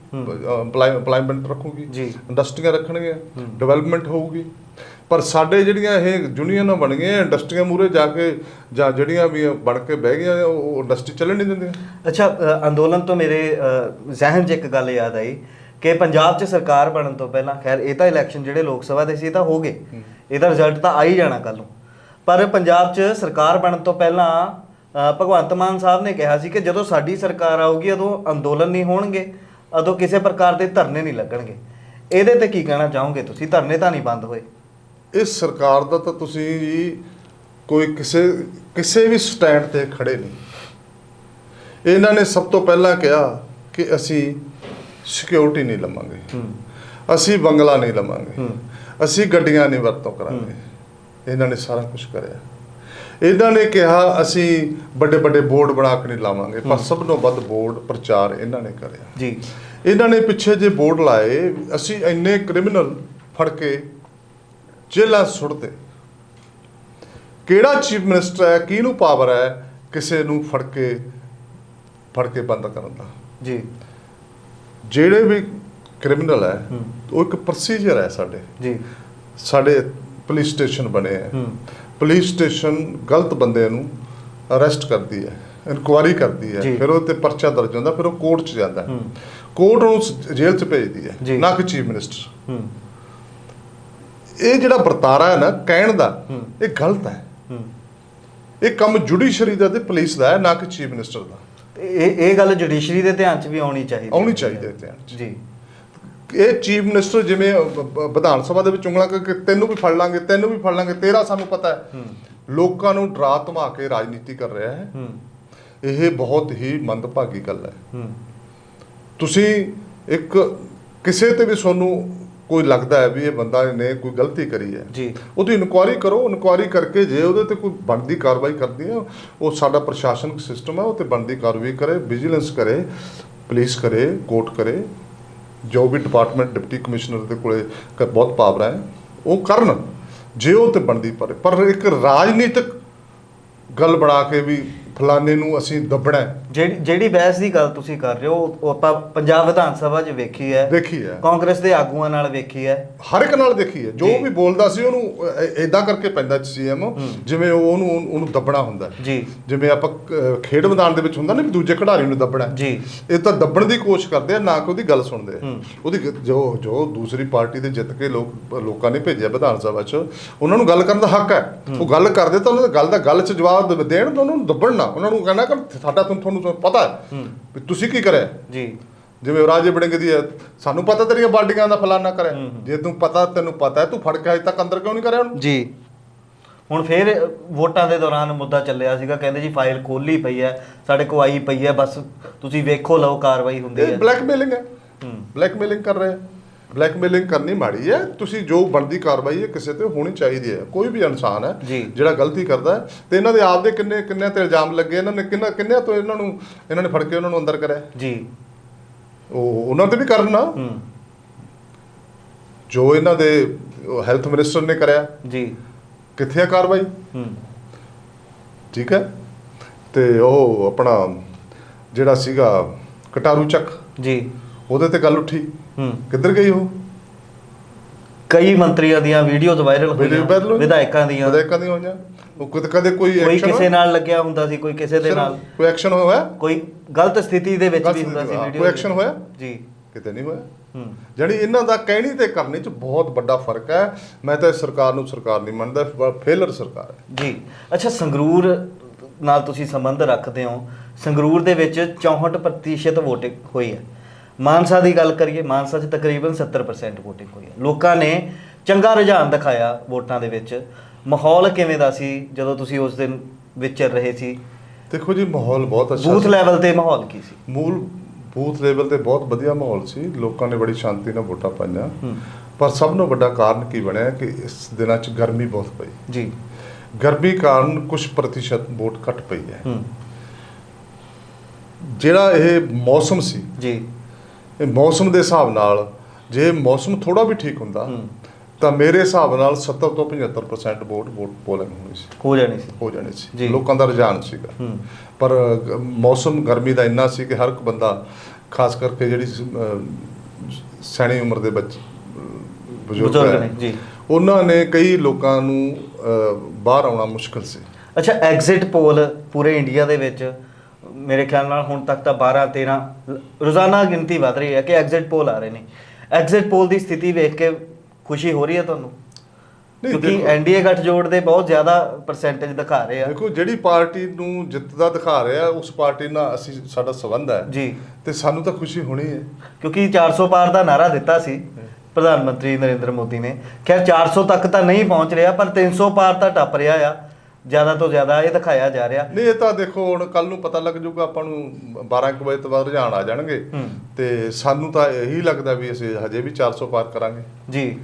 ਐਮਪਲਾਇਮੈਂਟ ਰੱਖੂਗੀ। ਜੀ। ਇੰਡਸਟਰੀਆਂ ਰੱਖਣਗੇ ਡਿਵੈਲਪਮੈਂਟ ਹੋਊਗੀ। ਪਰ ਸਾਡੇ ਜਿਹੜੀਆਂ ਇਹ ਯੂਨੀਅਨਾਂ ਬਣ ਗਈਆਂ ਇੰਡਸਟਰੀਆਂ ਮੂਰੇ ਜਾ ਕੇ ਜਾਂ ਜਿਹੜੀਆਂ ਵੀ ਬਣ ਕੇ ਬਹਿ ਗਈਆਂ ਉਹ ਇੰਡਸਟਰੀ ਚੱਲਣ ਨਹੀਂ ਦਿੰਦੀਆਂ। ਅੱਛਾ ਅੰਦੋਲਨ ਤੋਂ ਮੇਰੇ ਜ਼ਿਹਨ 'ਚ ਇੱਕ ਗੱਲ ਯਾਦ ਆਈ ਕਿ ਪੰਜਾਬ 'ਚ ਸਰਕਾਰ ਬਣਨ ਤੋਂ ਪਹਿਲਾਂ ਖੈਰ ਇਹ ਤਾਂ ਇਲੈਕਸ਼ਨ ਜਿਹੜੇ ਲੋਕ ਸਭਾ ਦੇ ਸੀ ਇਹ ਤਾਂ ਹੋ ਗਏ। ਇਹਦਾ ਰਿਜ਼ਲਟ ਤਾਂ ਆ ਹੀ ਜਾਣਾ ਕੱਲ ਨੂੰ। ਪਰ ਪੰਜਾਬ 'ਚ ਸਰਕਾਰ ਬਣਨ ਤੋਂ ਪਹਿਲਾਂ ਭਗਵੰਤ ਮਾਨ ਸਾਹਿਬ ਨੇ ਕਿਹਾ ਸੀ ਕਿ ਜਦੋਂ ਸਾਡੀ ਸਰਕਾਰ ਆਊਗੀ ਉਦੋਂ ਅੰਦੋਲਨ ਨਹੀਂ ਹੋਣਗੇ ਉਦੋਂ ਕਿਸੇ ਪ੍ਰਕਾਰ ਦੇ ਧਰਨੇ ਨਹੀਂ ਲੱਗਣਗੇ। ਇਹਦੇ ਤੇ ਕੀ ਕਹਿਣਾ ਚਾਹੋਗੇ ਤੁਸੀਂ? ਧਰਨੇ ਤਾਂ ਨਹੀਂ ਬੰਦ ਹੋਏ। ਇਸ ਸਰਕਾਰ ਦਾ ਤਾਂ ਤੁਸੀਂ ਜੀ ਕੋਈ ਕਿਸੇ ਕਿਸੇ ਵੀ ਸਟੈਂਡ ਤੇ ਖੜੇ ਨਹੀਂ। ਇਹਨਾਂ ਨੇ ਸਭ ਤੋਂ ਪਹਿਲਾਂ ਕਿਹਾ ਕਿ ਅਸੀਂ ਸਿਕਿਉਰਿਟੀ ਨਹੀਂ ਲਵਾਂਗੇ। ਅਸੀਂ ਬੰਗਲਾ ਨਹੀਂ ਲਵਾਂਗੇ। ਅਸੀਂ ਗੱਡੀਆਂ ਨਹੀਂ ਵਰਤੋਂ ਕਰਾਂਗੇ। ਇਹਨਾਂ ਨੇ ਸਾਰਾ ਕੁਝ ਕਰਿਆ। ਇਹਨਾਂ ਨੇ ਕਿਹਾ ਅਸੀਂ ਵੱਡੇ ਵੱਡੇ ਬੋਰਡ ਬਣਾ ਕੇ ਨਹੀਂ ਲਾਵਾਂਗੇ ਪਰ ਸਭ ਤੋਂ ਵੱਧ ਬੋਰਡ ਪ੍ਰਚਾਰ ਇਹਨਾਂ ਨੇ ਕਰਿਆ। ਜੀ। ਇਹਨਾਂ ਨੇ ਪਿੱਛੇ ਜੇ ਬੋਰਡ ਲਾਏ ਅਸੀਂ ਇੰਨੇ ਕ੍ਰਿਮੀਨਲ ਫੜ ਕੇ ਜੇਲ੍ਹਾਂ 'ਚ ਸੁੱਟਦੇ। ਕਿਹੜਾ ਚੀਫ ਮਿਨਿਸਟਰ ਹੈ ਕਿਹਨੂੰ ਪਾਵਰ ਹੈ ਕਿਸੇ ਨੂੰ ਫੜ ਕੇ ਫੜ ਕੇ ਬੰਦ ਕਰਨ ਦਾ। ਜੀ। ਜਿਹੜੇ ਵੀ ਕ੍ਰਿਮੀਨਲ ਹੈ। ਉਹ ਇੱਕ ਪ੍ਰੋਸੀਜਰ ਹੈ ਸਾਡੇ। ਜੀ। ਸਾਡੇ ਪੁਲਿਸ ਸਟੇਸ਼ਨ ਬਣੇ ਹੈ। ਪੁਲਿਸ ਸਟੇਸ਼ਨ ਗਲਤ ਬੰਦੇ ਨੂੰ ਅਰੈਸਟ ਕਰਦੀ ਹੈ ਇਨਕੁਆਰੀ ਕਰਦੀ ਹੈ। ਫਿਰ ਉਹ ਤੇ ਪਰਚਾ ਦਰਜ ਹੁੰਦਾ ਫਿਰ ਉਹ ਕੋਰਟ 'ਚ ਜਾਂਦਾ ਕੋਰਟ ਉਹਨੂੰ ਸ- ਜੇਲ੍ਹ 'ਚ ਭੇਜਦੀ। ਹੈ। ਨਾ ਕਿ ਚੀਫ ਮਿਨਿਸਟਰ ਹੂੰ। ਇਹ ਜਿਹੜਾ ਵਰਤਾਰਾ ਹੈ ਨਾ ਕਹਿਣ ਦਾ। ਇਹ ਗਲਤ ਹੈ। ਇਹ ਕੰਮ ਜੁਡੀਸ਼ਰੀ ਦਾ ਤੇ ਪੁਲਿਸ ਦਾ ਹੈ ਨਾ ਕਿ ਚੀਫ ਮਿਨਿਸਟਰ ਦਾ। ਇਹ ਇਹ ਗੱਲ ਜੁਡੀਸ਼ਰੀ ਦੇ ਧਿਆਨ 'ਚ ਵੀ ਆਉਣੀ ਚਾਹੀਦੀ ਆਉਣੀ ਚਾਹੀਦੀ ਹੈ ਧਿਆਨ 'ਚ। ਜੀ। ਇਹ ਚੀਫ ਮਿਨਿਸਟਰ ਜਿਵੇਂ ਵਿਧਾਨ ਸਭਾ ਦੇ ਵਿੱਚ ਉਂਗਲਾਂ ਕਰਕੇ ਤੈਨੂੰ ਵੀ ਫੜ ਲਾਂਗੇ ਤੈਨੂੰ ਵੀ ਫੜ ਲਾਂਗੇ ਤੇਰਾ ਸਾਨੂੰ ਪਤਾ ਹੈ। ਲੋਕਾਂ ਨੂੰ ਡਰਾ ਧਮਾ ਕੇ ਰਾਜਨੀਤੀ ਕਰ ਰਿਹਾ ਹੈ। ਇਹ ਬਹੁਤ ਹੀ ਮੰਦਭਾਗੀ ਗੱਲ ਹੈ। ਹੂੰ। ਤੁਸੀਂ ਇੱਕ ਕਿਸੇ ਤੇ ਵੀ ਤੁਹਾਨੂੰ ਕੋਈ ਲੱਗਦਾ ਹੈ ਵੀ ਇਹ ਬੰਦਾ ਨੇ ਕੋਈ ਗਲਤੀ ਕਰੀ ਹੈ। ਜੀ। ਉਹਦੀ ਇਨਕੁਆਰੀ ਕਰੋ ਇਨਕੁਆਰੀ ਕਰਕੇ ਜੇ ਉਹਦੇ ਤੇ ਕੋਈ ਬਣਦੀ ਕਾਰਵਾਈ ਕਰਦੀ ਹੈ ਉਹ ਸਾਡਾ ਪ੍ਰਸ਼ਾਸਨਿਕ ਸਿਸਟਮ ਹੈ ਉਹ ਤੇ ਬਣਦੀ ਕਾਰਵਾਈ ਕਰੇ ਵਿਜੀਲੈਂਸ ਕਰੇ ਪੁਲਿਸ ਕਰੇ ਕੋਰਟ ਕਰੇ ਜੋ ਵੀ ਡਿਪਾਰਟਮੈਂਟ ਡਿਪਟੀ ਕਮਿਸ਼ਨਰ ਦੇ ਕੋਲੇ ਬਹੁਤ ਪਾਵਰ ਹੈ ਉਹ ਕਰਨ ਜੇ ਉਹ ਤੇ ਬਣਦੀ ਪਰ। ਪਰ ਇੱਕ ਰਾਜਨੀਤਿਕ ਗੱਲ ਬਣਾ ਕੇ ਵੀ ਫਲਾਣੇ ਨੂੰ ਅਸੀਂ ਦੱਬਣਾ ਹੈ, ਜਿਹੜੀ ਜਿਹੜੀ ਬਹਿਸ ਦੀ ਗੱਲ ਤੁਸੀਂ ਕਰ ਰਹੇ ਹੋ ਉਹ ਆਪਾਂ ਪੰਜਾਬ ਵਿਧਾਨ ਸਭਾ 'ਚ ਵੇਖੀ ਹੈ। ਦੇਖੀ ਹੈ। ਕਾਂਗਰਸ ਦੇ ਆਗੂਆਂ ਨਾਲ ਵੇਖੀ ਹੈ। ਹਰ ਇੱਕ ਨਾਲ ਦੇਖੀ ਹੈ। ਜੋ ਜੀ। ਵੀ ਬੋਲਦਾ ਸੀ ਉਹਨੂੰ ਇਦਾਂ ਕਰਕੇ ਪੈਂਦਾ ਸੀਐਮ ਜਿਵੇਂ ਉਹ ਉਹਨੂੰ ਉਹਨੂੰ ਦੱਬਣਾ ਹੁੰਦਾ ਹੈ। ਜੀ। ਜਿਵੇਂ ਆਪਾਂ ਖੇਡ ਮੈਦਾਨ ਦੇ ਵਿੱਚ ਹੁੰਦਾ ਨਾ ਵੀ ਦੂਜੇ ਖਿਡਾਰੀ ਨੂੰ ਦੱਬਣਾ ਹੈ। ਜੀ। ਇਹ ਤਾਂ ਦੱਬਣ ਦੀ ਕੋਸ਼ਿਸ਼ ਕਰਦੇ ਆ ਨਾ ਕਿ ਉਹਦੀ ਗੱਲ ਸੁਣਦੇ ਆ। ਉਹਦੀ ਗ- ਜੋ ਜੋ ਦੂਸਰੀ ਪਾਰਟੀ ਦੇ ਜਿੱਤ ਕੇ ਲੋਕ ਲੋਕਾਂ ਨੇ ਭੇਜਿਆ ਵਿਧਾਨ ਸਭਾ 'ਚ ਉਹਨਾਂ ਨੂੰ ਗੱਲ ਕਰਨ ਦਾ ਹੱਕ ਹੈ। ਉਹ ਗੱਲ ਕਰਦੇ ਤਾਂ ਉਹਨਾਂ ਦੀ ਗੱਲ ਦਾ ਗੱਲ 'ਚ ਜਵਾਬ ਦੇ- ਦੇਣ ਤਾਂ ਉਹਨਾਂ ਨੂੰ ਦੱਬਣ ਨਾ ਉਹਨਾਂ ਨੂੰ ਕਹਿਣਾ ਕਿ ਸਾਡਾ ਤੁਹਾਨੂੰ ਤੁਹਾਨੂੰ ਪਤਾ ਹੈ ਵੀ ਤੁਸੀਂ ਕੀ ਕਰਿਆ? ਜੀ। ਜਿਵੇਂ ਰਾਜੇ ਬੜਿੰਗ ਦੀ ਹੈ, ਸਾਨੂੰ ਪਤਾ ਤੇਰੀਆਂ ਬਾਡੀਆਂ ਦਾ ਫਲਾਨਾ ਕਰਿਆ। ਜੇ ਤੂੰ ਪਤਾ ਤੈਨੂੰ ਪਤਾ ਹੈ ਤੂੰ ਫੜ ਕੇ ਅਜੇ ਤੱਕ ਅੰਦਰ ਕਿਉਂ ਨਹੀਂ ਕਰਿਆ ਉਹਨੂੰ? ਜੀ। ਹੁਣ ਫੇਰ ਵੋਟਾਂ ਦੇ ਦੌਰਾਨ ਮੁੱਦਾ ਚੱਲਿਆ ਸੀਗਾ ਕਹਿੰਦੇ ਜੀ ਫਾਈਲ ਖੋਲੀ ਪਈ ਹੈ ਸਾਡੇ ਕੋ ਆਈ ਪਈ ਹੈ ਬਸ ਤੁਸੀਂ ਵੇਖੋ ਲਓ ਕਾਰਵਾਈ ਹੁੰਦੀ ਇਹ ਹੈ। ਬਲੈਕਮੇਲਿੰਗ ਹੈ। ਹੂੰ। ਬਲੈਕਮੇਲਿੰਗ ਕਰ ਰਹੇ ਬਲੈਕਮੇਲਿੰਗ ਕਰਨੀ ਮਾੜੀ ਹੈ। ਤੁਸੀਂ ਜੋ ਬਣਦੀ ਕਾਰਵਾਈ ਹੈ ਕਿਸੇ ਤੇ ਹੋਣੀ ਚਾਹੀਦੀ ਹੈ। ਕੋਈ ਵੀ ਇਨਸਾਨ ਹੈ। ਜਿਹੜਾ ਗਲਤੀ ਕਰਦਾ ਹੈ। ਤੇ ਇਹਨਾਂ ਦੇ ਆਪ ਦੇ ਕਿੰਨੇ ਕਿੰਨੇ ਤੇ ਇਲਜ਼ਾਮ ਲੱਗੇ? ਇਹਨਾਂ ਨੇ ਕਿੰਨਾ ਕਿੰਨਿਆਂ ਤੋਂ ਇਹਨਾਂ ਨੂੰ ਇਹਨਾਂ ਨੇ ਫੜ ਕੇ ਉਹਨਾਂ ਨੂੰ ਅੰਦਰ ਕਰਿਆ? ਜੀ। ਉਹ ਉਹਨਾਂ ਤੇ ਵੀ ਕਰਨਾ ਹੂੰ। ਜੋ ਇਹਨਾਂ ਦੇ ਹੈਲਥ ਮਿਨਿਸਟਰ ਨੇ ਕਰਿਆ। ਜੀ। ਕਿੱਥੇ ਆ ਕਾਰਵਾਈ? ਹੂੰ। ਠੀਕ ਹੈ। ਤੇ ਉਹ ਆਪਣਾ ਜਿਹੜਾ ਸੀਗਾ ਕਟਾਰੂ ਚੱਕ। ਜੀ। ਉਹਦੇ ਤੇ ਗੱਲ ਉੱਠੀ। ਹੂੰ। ਕਿੱਧਰ ਗਈ ਉਹ? ਕਈ ਮੰਤਰੀਆਂ ਦੀਆਂ ਵੀਡੀਓਜ਼ ਵਾਇਰਲ ਹੋਈਆਂ। ਵਿਧਾਇਕਾਂ ਦੀਆਂ। ਵਿਧਾਇਕਾਂ ਦੀ ਹੋਈਆਂ? ਉਹ ਕਦੇ ਕਦੇ ਕੋਈ ਕੋਈ ਐਕਸ਼ਨ ਕਿਸੇ ਨਾਲ ਲੱਗਿਆ ਹੁੰਦਾ ਸੀ ਕੋਈ ਕਿਸੇ ਦੇ ਨਾਲ? ਕੋਈ ਐਕਸ਼ਨ ਹੋਇਆ? ਕੋਈ ਗਲਤ ਸਥਿਤੀ ਦੇ ਵਿੱਚ ਵੀ ਹੁੰਦਾ ਸੀ ਵੀਡੀਓ ਕੋਈ action ਹੋਇਆ? ਜੀ। ਕਿਤੇ ਨਹੀਂ ਹੋਇਆ? ਹੂੰ। ਜਾਣੀ ਇਹਨਾਂ ਦਾ ਕਹਿਣੀ ਤੇ ਕਰਨੀ ਚ ਬਹੁਤ ਵੱਡਾ ਫ਼ਰਕ ਹੈ। ਮੈਂ ਤਾਂ ਇਸ ਸਰਕਾਰ ਨੂੰ ਸਰਕਾਰ ਨਹੀਂ ਮੰਨਦਾ ਫੇਲਰ ਸਰਕਾਰ ਹੈ। ਜੀ। ਅੱਛਾ ਸੰਗਰੂਰ ਨਾਲ ਤੁਸੀਂ ਸੰਬੰਧ ਰੱਖਦੇ ਹੋ। ਸੰਗਰੂਰ ਦੇ ਵਿੱਚ 64% VOTING ਹੋਈ ਹੈ। ਮਾਨਸਾ ਦੀ ਗੱਲ ਕਰੀਏ ਮਾਨਸਾ 'ਚ ਤਕਰੀਬਨ 70% VOTING ਹੋਈ ਹੈ। ਲੋਕਾਂ ਨੇ ਚੰਗਾ ਰੁਝਾਨ ਦਿਖਾਇਆ ਵੋਟਾਂ ਦੇ ਵਿੱਚ। ਮਾਹੌਲ ਕਿਵੇਂ ਦਾ ਸੀ ਜਦੋਂ ਤੁਸੀਂ ਉਸ ਦਿਨ ਵਿਚਰ ਰਹੇ ਸੀ? ਦੇਖੋ ਜੀ ਮਾਹੌਲ ਬਹੁਤ ਅੱਛਾ ਬੂਥ। ਲੈਵਲ ਤੇ ਮਾਹੌਲ ਕੀ ਸੀ? ਮੂਲ ਬੂਥ ਲੈਵਲ ਤੇ ਬਹੁਤ ਵਧੀਆ ਮਾਹੌਲ ਸੀ। ਲੋਕਾਂ ਨੇ ਬੜੀ ਸ਼ਾਂਤੀ ਨਾਲ ਵੋਟਾਂ ਪਾਈਆਂ। ਪਰ ਸਭ ਤੋਂ ਵੱਡਾ ਕਾਰਨ ਕੀ ਬਣਿਆ ਕਿ ਇਸ ਦਿਨਾਂ 'ਚ ਗਰਮੀ ਬਹੁਤ ਪਈ। ਜੀ। ਗਰਮੀ ਕਾਰਨ ਕੁਝ ਪ੍ਰਤੀਸ਼ਤ ਵੋਟ ਘਟ ਪਈ ਹੂੰ। ਜਿਹੜਾ ਇਹ ਮੌਸਮ ਸੀ ਜੀ। ਇਹ ਮੌਸਮ ਦੇ ਹਿਸਾਬ ਨਾਲ ਜੇ ਮੌਸਮ ਥੋੜਾ ਵੀ ਠੀਕ ਹੁੰਦਾ ਤਾਂ ਮੇਰੇ ਹਿਸਾਬ ਨਾਲ 70 ਤੋਂ 75% ਵੋਟ ਵੋਟ ਪੋਲਿੰਗ ਹੋਣੀ ਸੀ। ਹੋ ਜਾਣੀ ਸੀ। ਹੋ ਜਾਣੀ। ਸੀ। ਲੋਕਾਂ ਦਾ ਰੁਝਾਨ ਸੀਗਾ। ਪਰ ਮੌਸਮ ਗਰਮੀ ਦਾ ਇੰਨਾ ਸੀ ਕਿ ਹਰ ਇੱਕ ਬੰਦਾ ਖਾਸ ਕਰਕੇ ਜਿਹੜੀ ਸਿਆਣੀ ਉਮਰ ਦੇ ਬੱਚੇ ਬਜ਼ੁਰਗ ਨੇ ਜੀ। ਉਹਨਾਂ ਨੇ ਕਈ ਲੋਕਾਂ ਨੂੰ ਬਾਹਰ ਆਉਣਾ ਮੁਸ਼ਕਲ ਸੀ। ਅੱਛਾ ਐਗਜ਼ਿਟ ਪੋਲ ਪੂਰੇ ਇੰਡੀਆ ਦੇ ਵਿੱਚ ਮੇਰੇ ਖਿਆਲ ਨਾਲ ਹੁਣ ਤੱਕ ਤਾਂ 12 13 ਰੋਜ਼ਾਨਾ ਗਿਣਤੀ ਵਧ ਰਹੀ ਹੈ ਕਿ ਐਗਜ਼ਿਟ ਪੋਲ ਆ ਰਹੇ ਨੇ। ਐਗਜ਼ਿਟ ਪੋਲ ਦੀ ਸਥਿਤੀ ਵੇਖ ਕੇ ਖੁਸ਼ੀ ਹੋ ਰਹੀ ਹੈ ਤੁਹਾਨੂੰ? ਕਿਉਂਕਿ ਐਨਡੀਏ ਗੱਠਜੋੜ ਦੇ ਬਹੁਤ ਜ਼ਿਆਦਾ ਪਰਸੈਂਟੇਜ ਦਿਖਾ ਰਹੇ ਆ। ਦੇਖੋ ਜਿਹੜੀ ਪਾਰਟੀ ਨੂੰ ਜਿੱਤ ਦਾ ਦਿਖਾ ਰਿਹਾ ਉਸ ਪਾਰਟੀ ਨਾਲ ਅਸੀਂ ਸਾਡਾ ਸਬੰਧ ਹੈ। ਜੀ। ਤੇ ਸਾਨੂੰ ਤਾਂ ਖੁਸ਼ੀ ਹੋਣੀ ਹੈ। ਕਿਉਂਕਿ 400 ਪਾਰ ਦਾ ਨਾਰਾ ਦਿੱਤਾ ਸੀ ਪ੍ਰਧਾਨ ਮੰਤਰੀ ਨਰਿੰਦਰ ਮੋਦੀ ਨੇ। ਖੈਰ 400 ਤੱਕ ਤਾਂ ਨਹੀਂ ਪਹੁੰਚ ਰਿਹਾ ਪਰ 300 ਪਾਰ ਤਾਂ ਟੱਪ ਰਿਹਾ ਆ। ਜ਼ਿਆਦਾ ਤੋਂ ਜ਼ਿਆਦਾ ਇਹ ਦਿਖਾਇਆ ਜਾ ਰਿਹਾ। ਨਹੀਂ ਇਹ ਤਾਂ ਦੇਖੋ ਹੁਣ ਕੱਲ ਨੂੰ ਪਤਾ ਲੱਗ ਜਾਊਗਾ ਆਪਾਂ ਨੂੰ 12 ਕੁ ਵਜੇ ਤੋਂ ਬਾਅਦ ਰੁਝਾਨ ਆ ਜਾਣਗੇ। ਹੂੰ। ਤੇ ਸਾਨੂੰ ਤਾਂ ਇਹੀ ਲੱਗਦਾ ਵੀ ਅਸੀਂ ਹਜੇ ਵੀ 400 ਪਾਰ ਕਰਾਂਗੇ। ਜੀ।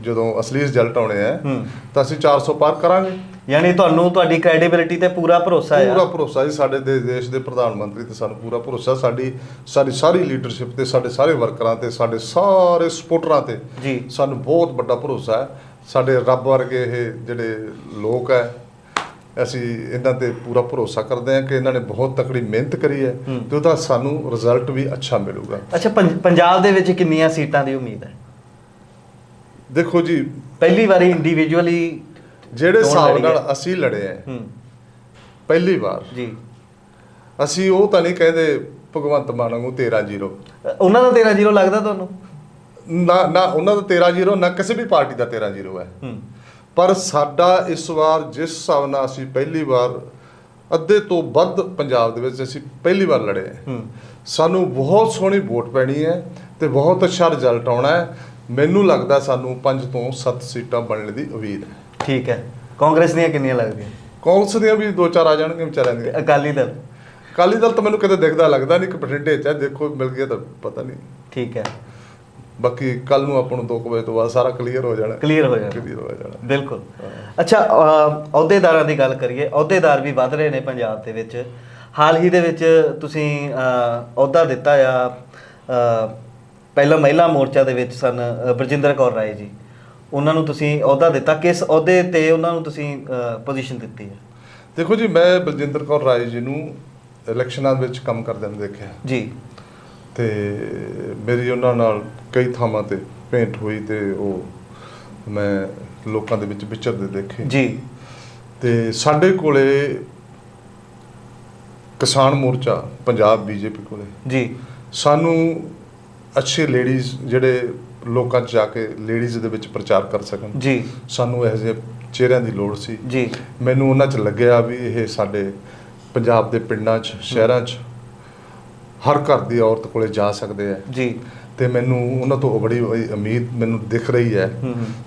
ਜਦੋਂ ਅਸਲੀ ਰਿਜ਼ਲਟ ਆਉਣੇ ਆ ਹੂੰ। ਤਾਂ ਅਸੀਂ 400 ਪਾਰ ਕਰਾਂਗੇ। ਯਾਨੀ ਤੁਹਾਨੂੰ ਤੁਹਾਡੀ ਕ੍ਰੈਡੀਬਿਲਿਟੀ ਤੇ ਪੂਰਾ ਭਰੋਸਾ ਪੂਰਾ ਆ ਭਰੋਸਾ ਜੀ ਸਾਡੇ ਦੇ ਦੇਸ਼ ਦੇ ਪ੍ਰਧਾਨ ਮੰਤਰੀ ਤੇ ਸਾਨੂੰ ਪੂਰਾ ਭਰੋਸਾ ਸਾਡੀ ਸਾਡੀ ਸਾਰੀ ਲੀਡਰਸ਼ਿਪ ਤੇ ਸਾਡੇ ਸਾਰੇ ਵਰਕਰਾਂ ਤੇ ਸਾਡੇ ਸਾਰੇ ਸਪੋਰਟਰਾਂ ਤੇ ਜੀ। ਸਾਨੂੰ ਬਹੁਤ ਵੱਡਾ ਭਰੋਸਾ ਹੈ। ਸਾਡੇ ਰੱਬ ਵਰਗੇ ਇਹ ਜਿਹੜੇ ਲੋਕ ਹੈ ਅਸੀਂ ਇਹਨਾਂ ਤੇ ਪੂਰਾ ਭਰੋਸਾ ਕਰਦੇ ਹਾਂ ਕਿ ਇਹਨਾਂ ਨੇ ਬਹੁਤ ਤਕੜੀ ਮਿਹਨਤ ਕਰੀ ਹੈ। ਤੇ ਉਹਦਾ ਸਾਨੂੰ ਰਿਜ਼ਲਟ ਵੀ ਅੱਛਾ ਮਿਲੂਗਾ। ਅੱਛਾ ਪੰਜ- ਪੰਜਾਬ ਦੇ ਵਿੱਚ ਕਿੰਨੀਆਂ ਸੀਟਾਂ ਦੀ ਉਮੀਦ ਹੈ? ਦੇਖੋ ਜੀ ਪਹਿਲੀ ਵਾਰੀ ਇੰਡੀਵਿਜੂਅਲੀ ਜਿਹੜੇ ਹਿਸਾਬ। ਨਾਲ ਅਸੀਂ ਲੜੇ ਆ ਪਹਿਲੀ ਵਾਰ। ਜੀ। ਅਸੀਂ ਉਹ ਤਾਂ ਨਹੀਂ ਕਹਿੰਦੇ ਭਗਵੰਤ ਮਾਨ ਵਾਂਗੂ 13 ਜ਼ੀਰੋ। ਅ, ਉਹਨਾਂ ਦਾ 13 ਜ਼ੀਰੋ ਲੱਗਦਾ ਤੁਹਾਨੂੰ? ਨਾ ਨਾ ਉਹਨਾਂ ਦਾ 13 ਜ਼ੀਰੋ ਨਾ ਕਿਸੇ ਵੀ ਪਾਰਟੀ ਦਾ 13 ਜ਼ੀਰੋ ਹੈ। ਹੂੰ। ਪਰ ਸਾਡਾ ਇਸ ਵਾਰ ਜਿਸ ਹਿਸਾਬ ਨਾਲ ਅਸੀਂ ਪਹਿਲੀ ਵਾਰ ਅੱਧੇ ਤੋਂ ਵੱਧ ਪੰਜਾਬ ਦੇ ਵਿੱਚ ਅਸੀਂ ਪਹਿਲੀ ਵਾਰ ਲੜੇ ਹਾਂ। ਸਾਨੂੰ ਬਹੁਤ ਸੋਹਣੀ ਵੋਟ ਪੈਣੀ ਹੈ ਤੇ ਬਹੁਤ ਅੱਛਾ ਰਿਜ਼ਲਟ ਆਉਣਾ ਹੈ। ਮੈਨੂੰ ਲੱਗਦਾ ਸਾਨੂੰ 5 ਤੋਂ 7 ਸੀਟਾਂ ਬਣਨ ਦੀ ਉਮੀਦ ਹੈ। ਠੀਕ ਹੈ। ਕਾਂਗਰਸ ਦੀਆਂ ਕਿੰਨੀਆਂ ਲੱਗਦੀਆਂ? ਕਾਂਗਰਸ ਦੀਆਂ ਵੀ ਦੋ ਚਾਰ ਆ ਜਾਣਗੀਆਂ ਵਿਚਾਰਿਆਂ ਦੀਆਂ। ਅਕਾਲੀ ਦਲ? ਅਕਾਲੀ ਦਲ ਤਾਂ ਮੈਨੂੰ ਕਦੇ ਦਿਖਦਾ ਲੱਗਦਾ ਨਹੀਂ ਕਿ ਬਠਿੰਡੇ ਚ ਹੈ ਦੇਖੋ ਮਿਲ ਗਿਆ ਤਾਂ ਪਤਾ ਨਹੀਂ। ਠੀਕ ਹੈ। ਬਾਕੀ ਕੱਲ ਨੂੰ ਆਪਾਂ ਨੂੰ 2 ਵਜੇ ਤੋਂ ਬਾਅਦ ਸਾਰਾ ਕਲੀਅਰ ਹੋ ਜਾਣਾ। ਕਲੀਅਰ ਹੋ ਜਾਣਾ। ਕਲੀਅਰ ਹੋ ਜਾਣਾ। ਬਿਲਕੁਲ। ਅੱਛਾ ਅਹੁਦੇਦਾਰਾਂ ਦੀ ਗੱਲ ਕਰੀਏ ਅਹੁਦੇਦਾਰ ਵੀ ਵੱਧ ਰਹੇ ਨੇ ਪੰਜਾਬ ਦੇ ਵਿੱਚ। ਹਾਲ ਹੀ ਦੇ ਵਿੱਚ ਤੁਸੀਂ ਅਹੁਦਾ ਦਿੱਤਾ ਆ ਪਹਿਲਾਂ ਮਹਿਲਾ ਮੋਰਚਾ ਦੇ ਵਿੱਚ ਸਨ ਬਰਜਿੰਦਰ ਕੌਰ ਰਾਏ ਜੀ। ਉਹਨਾਂ ਨੂੰ ਤੁਸੀਂ ਅਹੁਦਾ ਦਿੱਤਾ। ਕਿਸ ਅਹੁਦੇ ਤੇ ਉਹਨਾਂ ਨੂੰ ਤੁਸੀਂ ਪੋਜੀਸ਼ਨ ਦਿੱਤੀ ਹੈ? ਦੇਖੋ ਜੀ ਮੈਂ ਬਲਜਿੰਦਰ ਕੌਰ ਰਾਏ ਜੀ ਨੂੰ ਇਲੈਕਸ਼ਨਾਂ ਵਿੱਚ ਕੰਮ ਕਰਦੇ ਨੂੰ ਦੇਖਿਆ। ਜੀ। ਤੇ ਮੇਰੀ ਉਹਨਾਂ ਨਾਲ ਕਈ ਥਾਵਾਂ ਤੇ ਭੇਂਟ ਹੋਈ ਤੇ ਉਹ ਮੈਂ ਲੋਕਾਂ ਦੇ ਵਿੱਚ ਵਿਚਰਦੇ ਦੇਖੇ। ਜੀ। ਤੇ ਸਾਡੇ ਕੋਲੇ ਕਿਸਾਨ ਮੋਰਚਾ ਪੰਜਾਬ ਬੀਜੇਪੀ ਕੋਲੇ। ਜੀ। ਸਾਨੂੰ ਅੱਛੇ ਲੇਡੀਜ਼ ਜਿਹੜੇ ਲੋਕਾਂ 'ਚ ਜਾ ਕੇ ਲੇਡੀਜ਼ ਦੇ ਵਿੱਚ ਪ੍ਰਚਾਰ ਕਰ ਸਕਣ। ਜੀ। ਸਾਨੂੰ ਇਹੋ ਜਿਹੇ ਚਿਹਰਿਆਂ ਦੀ ਲੋੜ ਸੀ। ਜੀ। ਮੈਨੂੰ ਉਹਨਾਂ 'ਚ ਲੱਗਿਆ ਵੀ ਇਹ ਸਾਡੇ ਪੰਜਾਬ ਦੇ ਪਿੰਡਾਂ 'ਚ ਸ਼ਹਿਰਾਂ 'ਚ ਹਰ ਘਰ ਦੀ ਔਰਤ ਕੋਲੇ ਜਾ ਸਕਦੇ ਆ। ਜੀ। ਤੇ ਮੈਨੂੰ ਉਹਨਾਂ ਤੋਂ ਬੜੀ ਉਮੀਦ ਮੈਨੂੰ ਦਿਖ ਰਹੀ ਹੈ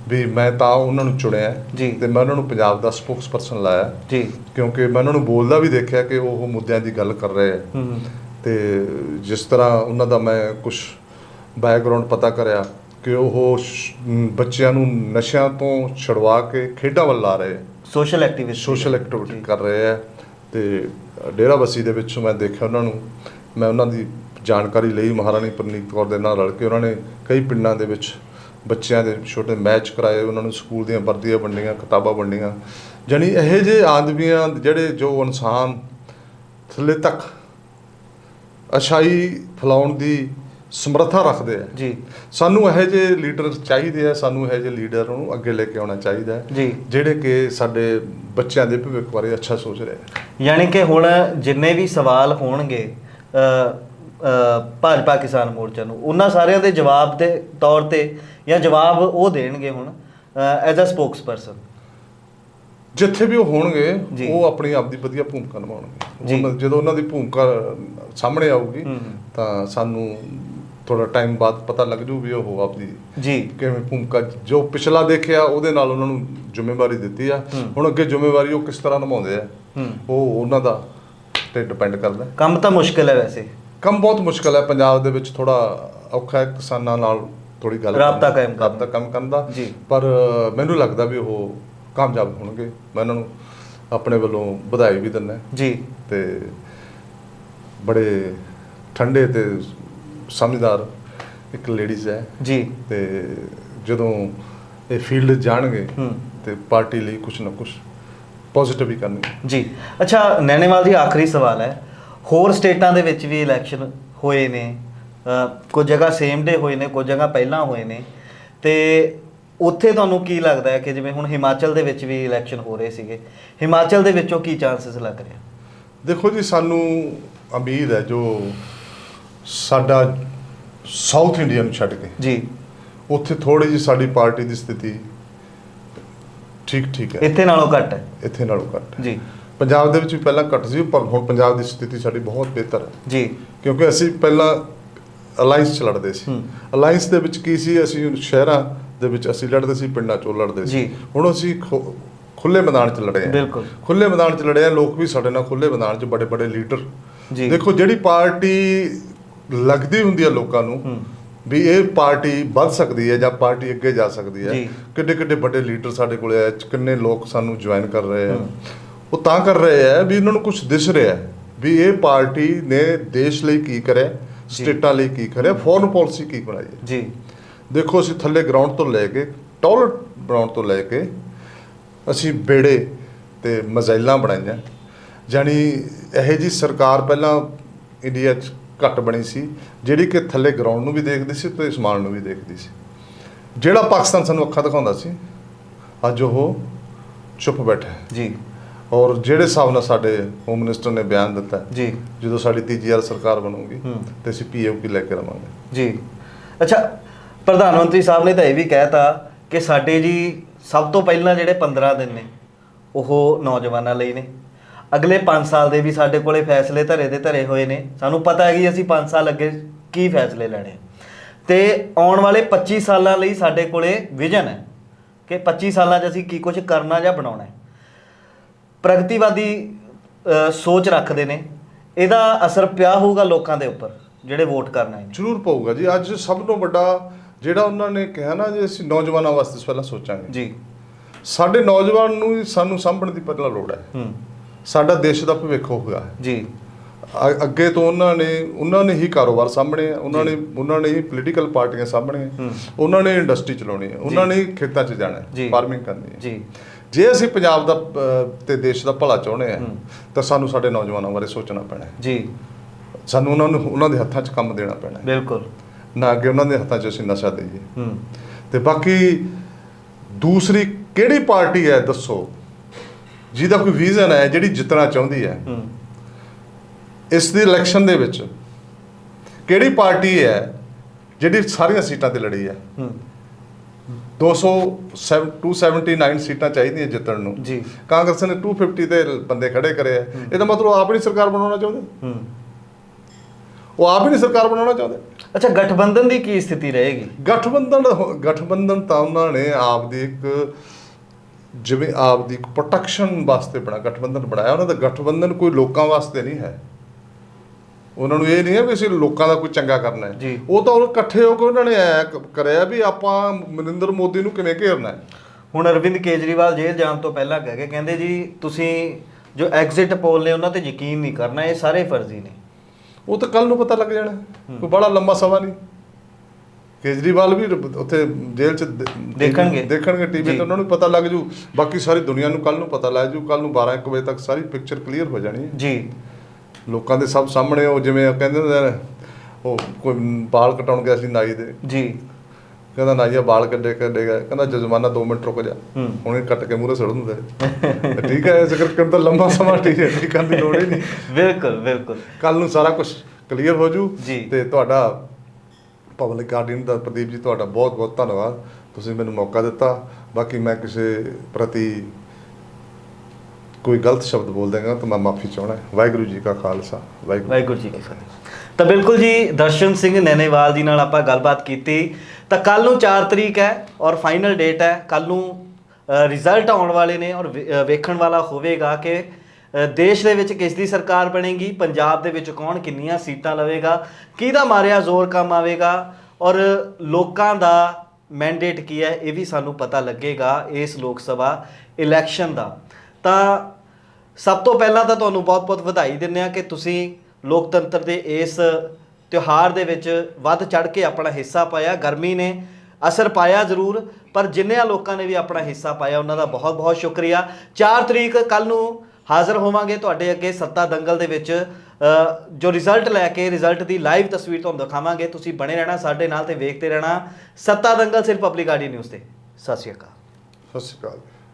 ਵੀ ਮੈਂ ਤਾਂ ਉਹਨਾਂ ਨੂੰ ਚੁਣਿਆ। ਤੇ ਮੈਂ ਉਹਨਾਂ ਨੂੰ ਪੰਜਾਬ ਦਾ ਸਪੋਕਸਪਰਸਨ ਲਾਇਆ। ਜੀ। ਕਿਉਂਕਿ ਮੈਂ ਉਹਨਾਂ ਨੂੰ ਬੋਲਦਾ ਵੀ ਦੇਖਿਆ ਕਿ ਉਹ ਮੁੱਦਿਆਂ ਦੀ ਗੱਲ ਕਰ ਰਹੇ ਆ। ਤੇ ਜਿਸ ਤਰ੍ਹਾਂ ਉਹਨਾਂ ਦਾ ਮੈਂ ਕੁਝ ਬੈਕਗ੍ਰਾਉਂਡ ਪਤਾ ਕਰਿਆ ਕਿ ਉਹ ਬੱਚਿਆਂ ਨੂੰ ਨਸ਼ਿਆਂ ਤੋਂ ਛੁਡਵਾ ਕੇ ਖੇਡਾਂ ਵੱਲ ਲਾ ਰਹੇ ਸੋਸ਼ਲ ਐਕਟਿਵਿਸਟ ਸੋਸ਼ਲ ਐਕਟੀਵਿਟੀ ਕਰ ਰਹੇ ਆ। ਤੇ ਡੇਰਾ ਬਸੀ ਦੇ ਵਿੱਚ ਮੈਂ ਦੇਖਿਆ ਉਹਨਾਂ ਨੂੰ ਮੈਂ ਉਹਨਾਂ ਦੀ ਜਾਣਕਾਰੀ ਲਈ ਮਹਾਰਾਣੀ ਪ੍ਰਨੀਤ ਕੌਰ ਦੇ ਨਾਲ ਰਲ ਕੇ ਉਹਨਾਂ ਨੇ ਕਈ ਪਿੰਡਾਂ ਦੇ ਵਿੱਚ ਬੱਚਿਆਂ ਦੇ ਛੋਟੇ ਮੈਚ ਕਰਾਏ ਉਹਨਾਂ ਨੂੰ ਸਕੂਲ ਦੀਆਂ ਵਰਦੀਆਂ ਵੰਡੀਆਂ ਕਿਤਾਬਾਂ ਵੰਡੀਆਂ। ਜਾਣੀ ਇਹੋ ਜਿਹੇ ਆਦਮੀਆਂ ਜਿਹੜੇ ਜੋ ਇਨਸਾਨ ਥੱਲੇ ਤੱਕ ਅਛਾਈ ਫੈਲਾਉਣ ਦੀ ਸਮਰੱਥਾ ਰੱਖਦੇ ਆ। ਜੀ। ਸਾਨੂੰ ਇਹੋ ਜਿਹੇ ਲੀਡਰ ਚਾਹੀਦੇ ਆ ਸਾਨੂੰ ਇਹੋ ਜਿਹੇ ਲੀਡਰ ਨੂੰ ਅੱਗੇ ਲੈ ਕੇ ਆਉਣਾ ਚਾਹੀਦਾ ਜੀ। ਜਿਹੜੇ ਕਿ ਸਾਡੇ ਬੱਚਿਆਂ ਦੇ ਭਵਿੱਖ ਬਾਰੇ ਅੱਛਾ ਸੋਚ ਰਹੇ ਆ। ਯਾਨੀ ਕਿ ਹੁਣ ਜਿੰਨੇ ਵੀ ਸਵਾਲ ਹੋਣਗੇ ਭਾਜਪਾ ਕਿਸਾਨ ਮੋਰਚਾ ਨੂੰ। ਉਹਨਾਂ ਸਾਰਿਆਂ ਦੇ ਜਵਾਬ ਦੇ ਤੌਰ ਤੇ ਜਾਂ ਜਵਾਬ ਉਹ ਦੇਣਗੇ ਹੁਣ ਐਜ਼ ਅ ਸਪੋਕਸਪਰਸਨ ਜਿੱਥੇ ਵੀ ਉਹ ਹੋਣਗੇ। ਉਹ ਆਪਣੀ ਆਪਦੀ ਵਧੀਆ ਭੂਮਿਕਾ ਨਿਭਾਉਣਗੇ। ਜਦੋਂ ਉਹਨਾਂ ਦੀ ਭੂਮਿਕਾ ਸਾਹਮਣੇ ਆਊਗੀ। ਤਾਂ ਸਾਨੂੰ ਥੋੜਾ ਟਾਈਮ ਬਾਅਦ ਪਤਾ ਲੱਗ ਜੂ ਵੀ ਉਹ ਆਪਦੀ ਜੀ। ਕਿਵੇਂ ਭੂਮਿਕਾ ਜੋ ਪਿਛਲਾ ਦੇਖਿਆ ਉਹਦੇ ਨਾਲ ਉਹਨਾਂ ਨੂੰ ਜ਼ਿੰਮੇਵਾਰੀ ਦਿੱਤੀ ਆ। ਹੁਣ ਅੱਗੇ ਜ਼ਿੰਮੇਵਾਰੀ ਉਹ ਕਿਸ ਤਰ੍ਹਾਂ ਨਿਭਾਉਂਦੇ ਆ ਉਹ ਉਹਨਾਂ ਦਾ ਤੇ ਡਿਪੈਂਡ ਕਰਦਾ। ਕੰਮ ਤਾਂ ਮੁਸ਼ਕਿਲ ਹੈ ਵੈਸੇ। ਕੰਮ ਬਹੁਤ ਮੁਸ਼ਕਲ ਹੈ ਪੰਜਾਬ ਦੇ ਵਿੱਚ ਥੋੜਾ ਔਖਾ ਹੈ ਕਿਸਾਨਾਂ ਨਾਲ ਥੋੜੀ ਗੱਲ ਰਾਬਤਾ ਕਾਇਮ ਕਰਨਾ। ਰਾਬਤਾ ਕੰਮ ਕਰਨ ਦਾ। ਜੀ। ਪਰ ਮੈਨੂੰ ਲੱਗਦਾ ਵੀ ਉਹ ਕਾਮਯਾਬ ਹੋਣਗੇ। ਮੈਂ ਉਹਨਾਂ ਨੂੰ ਆਪਣੇ ਵੱਲੋਂ ਵਧਾਈ ਵੀ ਦਿੰਦਾ। ਜੀ। ਤੇ ਬੜੇ ਠੰਡੇ ਤੇ ਸਮਝਦਾਰ ਇੱਕ ਲੇਡੀਜ਼ ਹੈ। ਜੀ। ਤੇ ਜਦੋਂ ਇਹ ਫੀਲਡ ਜਾਣਗੇ। ਤੇ ਪਾਰਟੀ ਲਈ ਕੁਝ ਨਾ ਕੁਝ ਪੋਜ਼ਿਟਿਵ ਹੀ ਕਰਨਗੇ ਜੀ। ਅੱਛਾ ਨੈਣੇਵਾਲ ਜੀ ਆਖਰੀ ਸਵਾਲ ਹੈ। ਹੋਰ ਸਟੇਟਾਂ ਦੇ ਵਿੱਚ ਵੀ ਇਲੈਕਸ਼ਨ ਹੋਏ ਨੇ। ਕੁਝ ਜਗ੍ਹਾ ਸੇਮ ਡੇ ਹੋਏ ਨੇ ਕੁਝ ਜਗ੍ਹਾ ਪਹਿਲਾਂ ਹੋਏ ਨੇ। ਤੇ ਉੱਥੇ ਤੁਹਾਨੂੰ ਕੀ ਲੱਗਦਾ ਹੈ ਕਿ ਜਿਵੇਂ ਹੁਣ ਹਿਮਾਚਲ ਦੇ ਵਿੱਚ ਵੀ ਇਲੈਕਸ਼ਨ ਹੋ ਰਹੇ ਸੀਗੇ ਹਿਮਾਚਲ ਦੇ ਵਿੱਚੋਂ ਕੀ ਚਾਂਸਸ ਲੱਗ ਰਹੇ? ਦੇਖੋ ਜੀ ਸਾਨੂੰ ਉਮੀਦ ਹੈ ਜੋ ਸਾਡਾ ਸਾਊਥ ਇੰਡੀਆ ਨੂੰ ਛੱਡ ਕੇ। ਜੀ। ਉੱਥੇ ਥੋੜੀ ਜੀ ਸਾਡੀ ਪਾਰਟੀ ਦੀ ਸਥਿਤੀ ਠੀਕ ਠੀਕ ਹੈ ਇੱਥੇ ਨਾਲੋਂ ਘੱਟ ਹੈ ਇੱਥੇ ਨਾਲੋਂ ਘੱਟ ਹੈ ਜੀ ਪੰਜਾਬ ਦੇ ਵਿੱਚ ਵੀ ਪਹਿਲਾਂ ਘੱਟ ਸੀ ਪਰ ਹੁਣ ਪੰਜਾਬ ਦੀ ਸਥਿਤੀ ਸਾਡੀ ਬਹੁਤ ਬਿਹਤਰ ਹੈ ਜੀ ਕਿਉਂਕਿ ਅਸੀਂ ਪਹਿਲਾਂ ਅਲਾਈਅੰਸ ਚ ਲੜਦੇ ਸੀ ਹੂੰ। ਅਲਾਈਅੰਸ ਦੇ ਵਿੱਚ ਕੀ ਸੀ ਅਸੀਂ ਸ਼ਹਿਰਾਂ ਦੇ ਵਿੱਚ ਅਸੀਂ ਲੜਦੇ ਸੀ ਪਿੰਡਾਂ ਚੋਂ ਲੜਦੇ ਸੀ ਜੀ। ਹੁਣ ਅਸੀਂ ਖੁੱਲੇ ਮੈਦਾਨ 'ਚ ਲੜੇ ਹਾਂ ਬਿਲਕੁਲ। ਖੁੱਲੇ ਮੈਦਾਨ 'ਚ ਲੜੇ ਆ ਲੋਕ ਵੀ ਸਾਡੇ ਨਾਲ ਖੁੱਲੇ ਮੈਦਾਨ 'ਚ ਬੜੇ ਬੜੇ ਲੀਡਰ ਜੀ। ਦੇਖੋ ਜਿਹੜੀ ਪਾਰਟੀ ਲੱਗਦੀ ਹੁੰਦੀ ਹੈ ਲੋਕਾਂ ਨੂੰ ਹੂੰ। ਵੀ ਇਹ ਪਾਰਟੀ ਵੱਧ ਸਕਦੀ ਹੈ ਜਾਂ ਪਾਰਟੀ ਅੱਗੇ ਜਾ ਸਕਦੀ ਹੈ। ਕਿੱਡੇ ਕਿੱਡੇ ਵੱਡੇ ਲੀਡਰ ਸਾਡੇ ਕੋਲੇ ਆਏ ਕਿੰਨੇ ਲੋਕ ਸਾਨੂੰ ਜੁਆਇਨ ਕਰ ਰਹੇ ਆ। ਉਹ ਤਾਂ ਕਰ ਰਹੇ ਆ ਵੀ ਇਹਨਾਂ ਨੂੰ ਕੁਝ ਦਿਸ ਰਿਹਾ ਹੈ ਵੀ ਇਹ ਪਾਰਟੀ ਨੇ ਦੇਸ਼ ਲਈ ਕੀ ਕਰਿਆ ਸਟੇਟਾਂ ਲਈ ਕੀ ਕਰਿਆ ਫੋਰਨ ਪਾਲਿਸੀ ਕੀ ਬਣਾਈ ਹੈ। ਜੀ। ਦੇਖੋ ਅਸੀਂ ਥੱਲੇ ਗਰਾਊਂਡ ਤੋਂ ਲੈ ਕੇ ਟਾਇਲਟ ਬਣਾਉਣ ਤੋਂ ਲੈ ਕੇ ਅਸੀਂ ਬੇੜੇ ਤੇ ਮਜ਼ਾਈਲਾਂ ਬਣਾਈਆਂ। ਜਾਨੀ ਇਹ ਜੀ ਸਰਕਾਰ ਪਹਿਲਾਂ ਇੰਡੀਆ 'ਚ ਘੱਟ ਬਣੀ ਸੀ ਜਿਹੜੀ ਕਿ ਥੱਲੇ ਗਰਾਊਂਡ ਨੂੰ ਵੀ ਦੇਖਦੀ ਸੀ ਤੇ ਅਸਮਾਨ ਨੂੰ ਵੀ ਦੇਖਦੀ ਸੀ। ਜਿਹੜਾ ਪਾਕਿਸਤਾਨ ਸਾਨੂੰ ਅੱਖਾਂ ਦਿਖਾਉਂਦਾ ਸੀ ਅੱਜ ਉਹ ਚੁੱਪ ਬੈਠਾ ਹੈ। ਜੀ। ਔਰ ਜਿਹੜੇ ਹਿਸਾਬ ਨਾਲ ਸਾਡੇ ਹੋਮ ਮਿਨਿਸਟਰ ਨੇ ਬਿਆਨ ਦਿੱਤਾ ਜੀ। ਜਦੋਂ ਸਾਡੀ ਤੀਜੀ ਵਾਰ ਸਰਕਾਰ ਬਣੂਗੀ। ਤੇ ਅਸੀਂ ਪੀਓਕੀ ਲੈ ਕੇ ਰਵਾਂਗੇ। ਜੀ। ਅੱਛਾ ਪ੍ਰਧਾਨ ਮੰਤਰੀ ਸਾਹਿਬ ਨੇ ਤਾਂ ਇਹ ਵੀ ਕਹਿਤਾ ਕਿ ਸਾਡੇ ਜੀ ਸਭ ਤੋਂ ਪਹਿਲਾਂ ਜਿਹੜੇ 15 ਦਿਨ ਨੇ ਉਹ ਨੌਜਵਾਨਾਂ ਲਈ ਨੇ। ਅਗਲੇ 5 ਸਾਲ ਦੇ ਵੀ ਸਾਡੇ ਕੋਲੇ ਫੈਸਲੇ ਧਰੇ ਦੇ ਧਰੇ ਹੋਏ ਨੇ। ਸਾਨੂੰ ਪਤਾ ਹੈ ਕਿ ਅਸੀਂ 5 ਸਾਲ ਅੱਗੇ ਕੀ ਫੈਸਲੇ ਲੈਣੇ। ਤੇ ਆਉਣ ਵਾਲੇ 25 ਸਾਲਾਂ ਲਈ ਸਾਡੇ ਕੋਲੇ ਵਿਜ਼ਨ ਹੈ ਕਿ 25 ਸਾਲਾਂ 'ਚ ਅਸੀਂ ਕੀ ਕੁਝ ਕਰਨਾ ਜਾਂ ਬਣਾਉਣਾ ਹੈ। ਪ੍ਰਗਤੀਵਾਦੀ ਸੋਚ ਰੱਖਦੇ ਨੇ। ਇਹਦਾ ਅਸਰ ਪਿਆ ਹੋਊਗਾ ਲੋਕਾਂ ਦੇ ਉੱਪਰ ਜਿਹੜੇ ਵੋਟ ਕਰਨ ਆਏ ਨੇ। ਜ਼ਰੂਰ ਪਊਗਾ ਜੀ। ਅੱਜ ਸਭ ਤੋਂ ਵੱਡਾ ਜਿਹੜਾ ਉਹਨਾਂ ਨੇ ਕਿਹਾ ਨਾ ਜੇ ਅਸੀਂ ਨੌਜਵਾਨਾਂ ਵਾਸਤੇ ਪਹਿਲਾਂ ਸੋਚਾਂਗੇ। ਜੀ। ਸਾਡੇ ਨੌਜਵਾਨ ਨੂੰ ਹੀ ਸਾਨੂੰ ਸਾਂਭਣ ਦੀ ਪਹਿਲਾਂ ਲੋੜ ਹੈ। ਹੂੰ। ਸਾਡਾ ਦੇਸ਼ ਦਾ ਭਵਿੱਖ ਹੋਊਗਾ ਜੀ। ਅ- ਅੱਗੇ ਤੋਂ ਉਹਨਾਂ ਨੇ ਉਹਨਾਂ ਨੇ ਹੀ ਕਾਰੋਬਾਰ ਸਾਹਮਣੇ ਆ ਉਹਨਾਂ ਨੇ ਉਹਨਾਂ ਨੇ ਹੀ ਪੋਲੀਟੀਕਲ ਪਾਰਟੀਆਂ ਸਾਹਮਣੇ ਹੂੰ। ਉਹਨਾਂ ਨੇ ਇੰਡਸਟਰੀ ਚਲਾਉਣੀ ਹੈ ਉਹਨਾਂ ਨੇ ਹੀ ਖੇਤਾਂ 'ਚ ਜਾਣਾ ਜੀ। ਹੈ ਫਾਰਮਿੰਗ ਕਰਨੀ ਹੈ। ਜੀ। ਜੇ ਅਸੀਂ ਪੰਜਾਬ ਦਾ ਤੇ ਦੇਸ਼ ਦਾ ਭਲਾ ਚਾਹੁੰਦੇ ਆ ਹੂੰ। ਤਾਂ ਸਾਨੂੰ ਸਾਡੇ ਨੌਜਵਾਨਾਂ ਬਾਰੇ ਸੋਚਣਾ ਪੈਣਾ ਹੈ। ਜੀ। ਸਾਨੂੰ ਉਹਨਾਂ ਨੂੰ ਉਹਨਾਂ ਦੇ ਹੱਥਾਂ 'ਚ ਕੰਮ ਦੇਣਾ ਪੈਣਾ ਹੈ। ਬਿਲਕੁਲ। ਨਾ ਕਿ ਉਹਨਾਂ ਦੇ ਹੱਥਾਂ 'ਚ ਅਸੀਂ ਨਸ਼ਾ ਦੇਈਏ। ਹੂੰ। ਤੇ ਬਾਕੀ ਦੂਸਰੀ ਕਿਹੜੀ ਪਾਰਟੀ ਹੈ ਦੱਸੋ? ਜਿਹਦਾ ਕੋਈ ਵਿਜ਼ਨ ਹੈ ਜਿਹੜੀ ਜਿੱਤਣਾ ਚਾਹੁੰਦੀ ਹੈ। ਹੂੰ। ਇਸ ਦੀ ਇਲੈਕਸ਼ਨ ਦੇ ਵਿੱਚ ਕਿਹੜੀ ਪਾਰਟੀ ਹੈ ਜਿਹੜੀ ਸਾਰੀਆਂ ਸੀਟਾਂ ਤੇ ਲੜੀ ਹੈ? ਹੂੰ। 200 279 ਸੀਟਾਂ ਚਾਹੀਦੀਆਂ ਜਿੱਤਣ ਨੂੰ। ਜੀ। ਕਾਂਗਰਸ ਨੇ 250 ਤੇ ਬੰਦੇ ਖੜੇ ਕਰੇ ਆ। ਇਹਦਾ ਮਤਲਬ ਆਪ ਨਹੀਂ ਸਰਕਾਰ ਬਣਾਉਣਾ ਚਾਹੁੰਦੇ। ਹੂੰ। ਉਹ ਆਪ ਹੀ ਨਹੀਂ ਸਰਕਾਰ ਬਣਾਉਣਾ ਚਾਹੁੰਦੇ। ਅੱਛਾ ਗਠਬੰਧਨ ਦੀ ਕੀ ਸਥਿਤੀ ਰਹੇਗੀ? ਗਠਬੰਧਨ ਗਠਬੰਧਨ ਤਾਂ ਉਹਨਾਂ ਨੇ ਆਪ ਦੀ ਇੱਕ ਜਿਵੇਂ ਆਪ ਦੀ ਪ੍ਰੋਟੈਕਸ਼ਨ ਵਾਸਤੇ ਬਣਾ ਗਠਬੰਧਨ ਬਣਾਇਆ ਉਹਨਾਂ ਦਾ ਗਠਬੰਧਨ ਕੋਈ ਲੋਕਾਂ ਵਾਸਤੇ ਨਹੀਂ ਹੈ। ਉਹਨਾਂ ਨੂੰ ਇਹ ਨਹੀਂ ਹੈ ਵੀ ਅਸੀਂ ਲੋਕਾਂ ਦਾ ਕੋਈ ਚੰਗਾ ਕਰਨਾ। ਹੈ। ਉਹ ਤਾਂ ਉਹ ਇਕੱਠੇ ਹੋ ਕੇ ਉਹਨਾਂ ਨੇ ਐ ਕਰਿਆ ਵੀ ਆਪਾਂ ਨਰਿੰਦਰ ਮੋਦੀ ਨੂੰ ਕਿਵੇਂ ਘੇਰਨਾ ਹੈ। ਹੁਣ ਅਰਵਿੰਦ ਕੇਜਰੀਵਾਲ ਜੇਲ੍ਹ ਜਾਣ ਤੋਂ ਪਹਿਲਾਂ ਕਹਿ ਕੇ ਕਹਿੰਦੇ ਜੀ ਤੁਸੀਂ ਜੋ ਐਗਜ਼ਿਟ ਪੋਲ ਨੇ ਉਹਨਾਂ ਤੇ ਯਕੀਨ ਨਹੀਂ ਕਰਨਾ ਇਹ ਸਾਰੇ ਫਰਜ਼ੀ ਨੇ। ਉਹ ਤਾਂ ਕੱਲ ਨੂੰ ਪਤਾ ਲੱਗ ਜਾਣਾ ਕੋਈ ਬੜਾ ਲੰਮਾ ਸਮਾਂ ਨਹੀਂ। ਕੇਜਰੀਵਾਲ ਵੀ ਉੱਥੇ ਜੇਲ੍ਹ ਚ ਦੇਖਣਗੇ। ਦੇਖਣਗੇ ਟੀਵੀ। ਤੇ ਉਹਨਾਂ ਨੂੰ ਪਤਾ ਲੱਗ ਜੂ ਬਾਕੀ ਸਾਰੀ ਦੁਨੀਆ ਨੂੰ ਕੱਲ ਨੂੰ ਪਤਾ ਲੱਗ ਜੂ ਕੱਲ ਨੂੰ 12 1 ਵਜੇ ਤੱਕ ਸਾਰੀ ਪਿਕਚਰ ਕਲੀਅਰ ਹੋ ਜਾਣੀ ਹੈ ਜੀ ਲੋਕਾਂ ਦੇ ਸਭ ਸਾਹਮਣੇ ਉਹ ਜਿਵੇਂ ਕਹਿੰਦੇ ਹੁੰਦੇ ਨੇ ਉਹ ਕੋਈ ਬਾਲ ਕਟਾਉਣ ਗਿਆ ਸੀ ਨਾਈ ਦੇ ਜੀ ਕਹਿੰਦਾ ਨਾਈਆ ਬਾਲ ਕੱਢੇ ਕੱਢੇ ਗਿਆ ਕਹਿੰਦਾ ਜਜ਼ਮਾਨਾ 2 ਮਿੰਟ ਰੁਕ ਜਾ। ਹੁਣੇ ਕੱਟ ਕੇ ਮੂਹਰੇ ਸੜ ਦਿੰਦਾ ਹੈ। ਠੀਕ ਹੈ ਇਸ ਕਰਕੇ ਤਾਂ ਲੰਮਾ ਸਮਾਂ ਠੀਕ ਹੈ ਠੀਕ ਕਰਨ ਦੀ ਲੋੜ ਹੀ ਨਹੀਂ ਬਿਲਕੁਲ ਬਿਲਕੁਲ ਕੱਲ ਨੂੰ ਸਾਰਾ ਕੁਝ ਕਲੀਅਰ ਹੋ ਜੀ। ਤੇ ਤੁਹਾਡਾ ਪਬਲਿਕ ਗਾਰਡੀਅਨ ਦਾ ਪ੍ਰਦੀਪ ਜੀ, ਤੁਹਾਡਾ ਬਹੁਤ ਬਹੁਤ ਧੰਨਵਾਦ। ਤੁਸੀਂ ਮੈਨੂੰ ਮੌਕਾ ਦਿੱਤਾ। ਬਾਕੀ ਮੈਂ ਕਿਸੇ ਪ੍ਰਤੀ ਕੋਈ ਗਲਤ ਸ਼ਬਦ ਬੋਲ ਦੇਗਾ ਤਾਂ ਮੈਂ ਮਾਫੀ ਚਾਹਣਾ ਵਾਹਿਗੁਰੂ ਜੀ ਕਾ ਖਾਲਸਾ। ਵਾਹਿਗੁਰੂ। ਵਾਹਿਗੁਰੂ ਜੀ ਕੀ ਫਤਿਹ। ਤਾਂ ਬਿਲਕੁਲ ਜੀ, ਦਰਸ਼ਨ ਸਿੰਘ ਨੈਨੇਵਾਲ ਜੀ ਨਾਲ ਆਪਾਂ ਗੱਲਬਾਤ ਕੀਤੀ। ਤਾਂ ਕੱਲ ਨੂੰ 4 ਤਰੀਕ ਹੈ ਔਰ ਫਾਈਨਲ ਡੇਟ ਹੈ। ਕੱਲ ਨੂੰ ਰਿਜ਼ਲਟ ਆਉਣ ਵਾਲੇ ਨੇ ਔਰ ਵੇਖਣ ਵਾਲਾ ਹੋਵੇਗਾ ਕਿ ਦੇਸ਼ ਦੇ ਵਿੱਚ ਕਿਸ ਦੀ ਸਰਕਾਰ ਬਣੇਗੀ? ਪੰਜਾਬ ਦੇ ਵਿੱਚ ਕੌਣ ਕਿੰਨੀਆਂ ਸੀਟਾਂ ਲਵੇਗਾ? ਕਿਹਦਾ ਮਾਰਿਆ ਜ਼ੋਰ ਕੰਮ ਆਵੇਗਾ? ਔਰ ਲੋਕਾਂ ਦਾ ਮੈਂਡੇਟ ਕੀ ਹੈ? ਇਹ ਵੀ ਸਾਨੂੰ ਪਤਾ ਲੱਗੇਗਾ ਇਸ ਲੋਕ ਸਭਾ ਇਲੈਕਸ਼ਨ ਦਾ। ਤਾਂ ਸਭ ਤੋਂ ਪਹਿਲਾਂ ਤਾਂ ਤੁਹਾਨੂੰ ਬਹੁਤ-ਬਹੁਤ ਵਧਾਈ ਦਿੰਦੇ ਆ ਕਿ ਤੁਸੀਂ ਲੋਕਤੰਤਰ ਦੇ ਇਸ ਤਿਉਹਾਰ ਦੇ ਵਿੱਚ ਵੱਧ ਚੜ ਕੇ ਆਪਣਾ ਹਿੱਸਾ ਪਾਇਆ। ਗਰਮੀ ਨੇ ਅਸਰ ਪਾਇਆ ਜ਼ਰੂਰ, ਪਰ ਜਿੰਨਿਆਂ ਲੋਕਾਂ ਨੇ ਵੀ ਆਪਣਾ ਹਿੱਸਾ ਪਾਇਆ, ਉਹਨਾਂ ਦਾ ਬਹੁਤ-ਬਹੁਤ ਸ਼ੁਕਰੀਆ। 4 ਤਰੀਕ ਕੱਲ ਨੂੰ ਹਾਜ਼ਰ ਹੋਵਾਂਗੇ ਤੁਹਾਡੇ ਅੱਗੇ ਸੱਤਾ ਦੰਗਲ ਦੇ ਵਿੱਚ। ਜੋ ਰਿਜ਼ਲਟ ਲੈ ਕੇ ਰਿਜ਼ਲਟ ਦੀ ਲਾਈਵ ਤਸਵੀਰ ਤੁਹਾਨੂੰ ਦਿਖਾਵਾਂਗੇ। ਤੁਸੀਂ ਬਣੇ ਰਹਿਣਾ, ਸਾਡੇ ਨਾਲ ਤੇ ਵੇਖਦੇ ਰਹਿਣਾ। ਸੱਤਾ ਦੰਗਲ ਸਿਰਫ ਪਬਲਿਕ ਆਡੀ ਨਿਊਜ਼ ਤੇ। ਸਤਿ ਸ਼੍ਰੀ ਅਕਾਲ। ਸਤਿ ਸ਼੍ਰੀ ਅਕਾਲ।